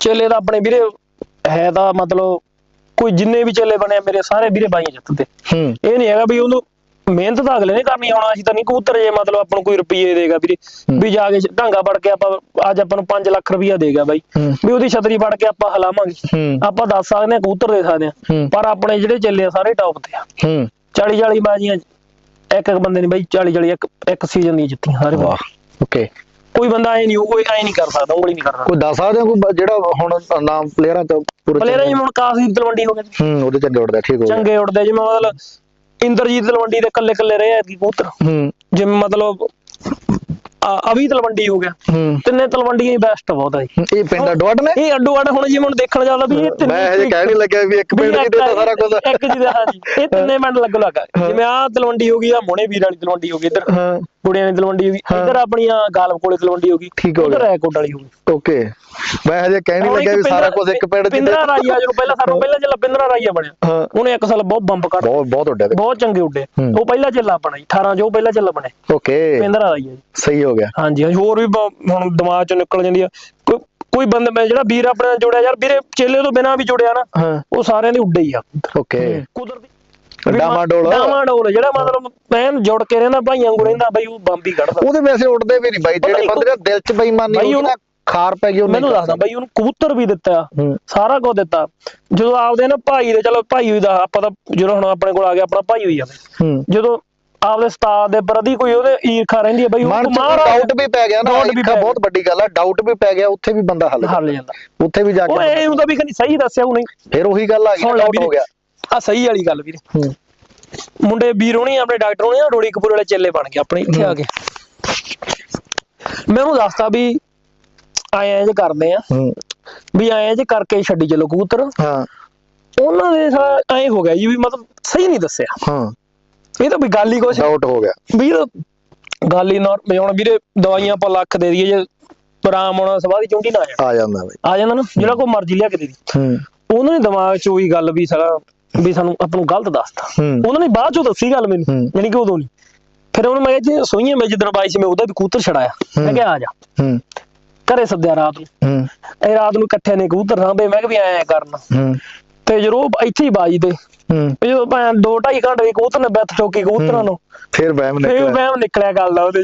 ਚੇਲੇ ਦਾ ਆਪਣੇ ਵੀਰੇ ਹੈ ਤਾਂ ਮਤਲਬ ਕੋਈ ਜਿੰਨੇ ਵੀ ਚੇਲੇ ਬਣੇ ਆ ਮੇਰੇ ਸਾਰੇ ਵੀਰੇ ਬਾਈਆਂ ਜਿੱਤਦੇ ਹੂੰ। ਇਹ ਨਹੀਂ ਹੈਗਾ ਵੀ ਉਹਨੂੰ ਮਿਹਨਤ ਤਾਂ ਅਗਲੇ ਨੇ ਕਰਨੀ ਹੁਣ ਅਸੀਂ ਤਾਂ ਨਹੀਂ ਕਬੂਤਰ ਜੇ ਮਤਲਬ ਆਪਾਂ ਨੂੰ ਕੋਈ ਰੁਪਈਏ ਦੇਗਾ ਵੀਰੇ। ਵੀ ਜਾ ਕੇ ਢਾਂਗਾ ਵੜ ਕੇ ਆਪਾਂ ਅੱਜ ਆਪਾਂ ਨੂੰ 5 ਲੱਖ ਰੁਪਈਆ ਦੇਗਾ ਬਾਈ। ਵੀ ਉਹਦੀ ਛਤਰੀ ਵੜ ਕੇ ਆਪਾਂ ਹਲਾਵਾਂਗੇ। ਆਪਾਂ ਦੱਸ ਸਕਦੇ ਹਾਂ ਕਬੂਤਰ ਦੇ ਸਕਦੇ ਹਾਂ। ਪਰ ਆਪਣੇ ਜਿਹੜੇ ਚੱਲੇ ਆ ਸਾਰੇ ਟੌਪ ਤੇ ਆ। ਹੂੰ। 40 40 ਬਾਜੀਆਂ ਇੱਕ ਇੱਕ ਬੰਦੇ ਨੇ ਬਾਈ 40 40 ਇੱਕ ਇੱਕ ਸੀਜ਼ਨ ਦੀਆਂ ਜਿੱਤੀਆਂ ਸਾਰੇ ਵਾਹ ਓਕੇ ਕੋਈ ਬੰਦਾ ਐ ਨਹੀਂ ਕੋਈ ਐ ਨਹੀਂ ਕਰ ਸਕਦਾ ਉਂਗਲੀ ਨਹੀਂ ਕਰ ਸਕਦਾ। ਕੋਈ ਦੱਸ ਸਕਦੇ ਕੋਈ ਜਿਹੜਾ ਹੁਣ ਨਾਮ ਪਲੇਅਰਾਂ ਤੋਂ ਪੂਰੇ ਪਲੇਅਰ ਜਿਵੇਂ ਹੁਣ ਕਾਸੀ ਤਲਵੰਡੀ ਹੋ ਗਏ ਹੂੰ ਉਹਦੇ ਚੰਗੇ ਉੱਡਦਾ ਠੀਕ ਹੋ ਗਿਆ। ਚੰਗੇ ਉੱਡਦੇ ਜਿਵੇਂ ਮਤਲਬ ਇੰਦਰਜੀਤ ਤਲਵੰਡੀ ਦੇ ਕੱਲੇ ਕੱਲੇ ਰਹੇ ਆ ਕੀ ਕਬੂਤਰ। ਹੂੰ। ਜਿਵੇਂ ਮਤਲਬ ਅਵੀ ਤਲਵੰਡੀ ਹੋ ਗਿਆ। ਹੂੰ। ਤਿੰਨੇ ਤਲਵੰਡੀਆਂ ਹੀ ਬੈਸਟ ਬਹੁਤ ਆ ਜੀ। ਇਹ ਪਿੰਡ ਅਡਵਾਡ ਨੇ? ਇਹ ਅੱਡੋ ਅੱਡ ਹੁਣ ਜਿਵੇਂ ਹੁਣ ਦੇਖਣ ਜਾਂਦਾ ਵੀ ਇਹ ਤਿੰਨੇ ਮੈਂ ਹਜੇ ਕਹਿ ਨਹੀਂ ਲੱਗਿਆ ਵੀ ਇੱਕ ਪਿੰਡ ਵੀ ਦੀ ਇੱਕ- ਦੇਤਾ ਸਾਰਾ ਕੁਝ ਇੱਕ ਜੀ ਦਾ ਹਾਂਜੀ ਇਹ ਤਿੰਨੇ ਮਿੰਟ ਲੱਗ ਲੱਗਾ ਜਿਵੇਂ ਆ ਤਲਵੰਡੀ ਹੋ ਗਈ ਆ ਮੋਣੇ ਵੀਰ ਵਾਲੀ ਤਲਵੰਡੀ ਹੋ ਗਈ ਇੱਧਰ। ਹਾਂ। ਕੁੜੀਆਂ ਦੀ ਤਲਵੰਡੀ ਹੋ ਗਈ। ਇੱਧਰ ਆਪਣੀਆਂ ਗਾਲਬ ਕੋਲੇ ਤਲਵੰਡੀ ਹੋ ਗਈ। ਹੋ ਗਿਆ। ਐਕੋਟ ਵਾਲੀ ਹੋ ਗਈ। ਓਕੇ। ਮੈਂ ਹਜੇ ਕਹਿ ਨਹੀਂ ਲੱਗਿਆ ਵੀ ਸਾਰਾ ਕੁਝ ਇੱਕ ਪਿੰਡ ਦੀ ਪਿੰਦਰਾ ਰਾਈਆ ਜਦੋਂ ਪਹਿਲਾਂ ਸਾਨੂੰ ਪਹਿਲਾਂ ਜਿਹੜਾ ਪਿੰਦਰਾ ਰਾਈਆ ਬਣਿਆ ਉਹਨੇ ਇੱਕ ਸਾਲ ਬਹੁਤ ਬੰਬ ਕੱਢ ਬਹੁਤ ਬਹੁਤ ਉੱਡਿਆ ਬਹੁਤ ਚੰਗੇ ਉੱਡੇ। ਉਹ ਪਹਿਲਾ ਚੱਲਾ ਬਣਾ ਜੀ 18 ਜੋ ਪਹਿਲਾ ਚੱਲਾ ਬਣਿਆ। ਓਕੇ। ਪਿੰਦਰਾ ਰਾਈਆ ਸਹੀ ਹੋ ਗਿਆ। ਹਾਂਜੀ ਹੋਰ ਵੀ ਹੁਣ ਦਿਮਾਗ ਚੋਂ ਨਿਕਲ ਜਾਂਦੀ ਆ। ਕੋਈ ਬੰਦਾ ਮੈਂ ਜਿਹੜਾ ਵੀਰ ਆਪਣੇ ਨਾਲ ਜੁੜਿਆ ਯਾਰ ਵੀਰੇ ਚੇਲੇ ਤੋਂ ਬਿਨਾ ਵੀ ਜੁੜਿਆ ਨਾ ਉਹ ਸਾਰਿਆਂ ਦੇ ਉੱਡੇ ਹੀ ਆ। ਓਕੇ। ਕੁਦਰਤੀ। ਡਾਮਾਡੋਲ। ਡਾਮਾਡੋਲ ਜਿਹੜਾ ਮਤਲਬ ਮੈਂ ਜੁੜ ਕੇ ਰਹਿੰਦਾ ਭਾਈਆਂ ਵਾਂਗੂ ਰਹਿੰਦਾ ਬਈ ਉਹ ਬੰਬ ਹੀ ਕੱਢਦਾ। ਉਹਦੇ ਵੈਸੇ ਉੱਡਦੇ ਵੀ ਨਹੀਂ ਬਾਈ ਜਿਹੜੇ ਬੰਦੇ ਦੇ ਦਿਲ 'ਚ ਬੇਈਮਾਨੀ ਉਹਨੂੰ- ਖਾਰ ਪੈ ਗਈ ਉਹ ਮੈਨੂੰ ਦੱਸਦਾ ਬਈ ਉਹਨੂੰ ਕਬੂਤਰ ਵੀ ਦਿੱਤਾ। ਸਾਰਾ ਕੁਝ ਦਿੱਤਾ। ਜਦੋਂ ਆਪਦੇ ਨਾ ਭਾਈ ਦੇ ਚਲੋ ਭਾਈ ਹੋਈ ਦਾ ਆਪਾਂ ਤਾਂ ਜਦੋਂ ਹੁਣ ਆਪਣੇ ਕੋਲ ਆ ਗਿਆ ਆਪਣਾ ਭਾਈ ਹੋਈ ਹੂੰ। ਜਦੋਂ ਆਪਦੇ ਉਸਤਾਦ ਦੇ ਪ੍ਰਤੀ ਕੋਈ ਉਹਦੇ ਈਰਖਾ ਰਹਿੰਦੀ ਹੈ ਬਈ ਉਹ ਮਹਾਰਾਜ ਡਾਊਟ ਵੀ ਪੈ ਗਿਆ ਨਾ ਪੈ ਬਹੁਤ ਵੱਡੀ ਗੱਲ ਆ ਡਾਊਟ ਵੀ ਪੈ ਗਿਆ ਉੱਥੇ ਵੀ ਬੰਦਾ ਹੱਲ ਹੱਲ ਜਾਂਦਾ। ਉੱਥੇ ਵੀ ਜਾ ਉਹ ਕੇ ਇਹ ਹੁੰਦਾ ਵੀ ਕਦੀ ਸਹੀ ਦੱਸਿਆ ਉਹ ਨਹੀਂ ਫਿਰ ਉਹੀ ਗੱਲ ਆ ਗਈ ਡਾਊਟ ਹੋ ਗਿਆ। ਆ ਸਹੀ ਵਾਲੀ ਗੱਲ ਵੀਰੇ। ਮੁੰਡੇ ਵੀਰ ਹੋਣੀ ਆਪਣੇ ਡਾਕਟਰ ਹੋਣੀ ਰੋੜੀ ਕਪੂਰ ਵਾਲੇ ਚੇਲੇ ਬਣ ਗਏ ਆਪਣੇ ਇੱਥੇ ਆ ਕੇ। ਮੈਂ ਉਹਨੂੰ ਦੱਸਤਾ ਵੀ ਆਏ ਜੇ ਕਰਦੇ ਆ। ਹੂੰ। ਵੀ ਆਏ ਜੇ ਕਰਕੇ ਛੱਡੀ ਚਲੋ ਕਬੂਤਰ। ਹਾਂ। ਉਹਨਾਂ ਦੇ ਐਂ ਹੋ ਗਿਆ ਜੀ ਵੀ ਮਤਲਬ ਸਹੀ ਨਹੀਂ ਦੱਸਿਆ। ਹਾਂ। ਇਹ ਤਾਂ ਵੀ ਗੱਲ ਹੀ ਕੁਛ ਡਾਊਟ ਹੋ ਗਿਆ। ਵੀਰ ਗੱਲ ਹੀ ਨਾਰਮਲ ਹੁਣ ਵੀਰੇ ਦਵਾਈਆਂ ਆਪਾਂ ਲੱਖ ਦੇ ਦਈਏ ਜੇ ਆਰਾਮ ਆਉਣਾ ਸਵਾਦੀ ਚੁੰਡੀ ਨਾ ਆ ਜਾਂਦਾ ਬਾਈ। ਆ ਜਾਂਦਾ ਨਾ ਜਿਹੜਾ ਕੋਈ ਮਰਜ਼ੀ ਲਿਆ ਕੇ ਦੇ ਦੀ। ਹੂੰ। ਉਹਨਾਂ ਨੇ ਦਿਮਾਗ 'ਚ ਉਹੀ ਗੱਲ ਵੀ ਸਾਲਾ ਵੀ ਸਾਨੂੰ ਆਪਾਂ ਨੂੰ ਗਲਤ ਦੱਸਤਾ। ਉਹਨਾਂ ਨੇ ਬਾਅਦ 'ਚੋਂ ਦੱਸੀ ਗੱਲ ਮੈਨੂੰ। ਯਾਨੀ ਕਿ ਉਦੋਂ ਨਹੀਂ। ਫਿਰ ਉਹਨੂੰ ਮੈਂ ਜੀ ਸੋਈਆਂ ਮੈਂ ਜਿੱਦਣ ਬਾਈ ਸੀ ਮੈਂ ਉਹਦਾ ਵੀ ਕਬੂਤਰ ਛੜਾਇਆ ਮੈਂ ਕਿਹਾ ਆ ਜਾ। ਹੂੰ। ਘਰੇ ਸੱਦਿਆ ਰਾਤ ਨੂੰ। ਹੂੰ। ਇਹ ਰਾਤ ਨੂੰ ਇਕੱਠੇ ਨੇ ਕਬੂਤਰ ਸਾਂਭੇ ਮੈਂ ਕਿਹਾ ਵੀ ਐਂ ਕਰਨਾ। ਹੂੰ। ਤੇ ਜਦੋਂ ਇੱਥੇ ਹੀ ਬਾਜੀ ਤੇ ਹੂੰ। ਜਦੋਂ ਭਾਂ 2 2.5 ਘੰਟੇ ਕਬੂਤਰ ਨੇ ਬੈਠ ਠੋਕੀ ਕਬੂਤਰਾਂ ਨੂੰ ਫਿਰ ਵਹਿਮ ਫੇਰ ਨਿਕਲਿਆ। ਮੈਂ ਨਿਕਲਿਆ ਗੱਲ ਦਾ ਉਹਦੇ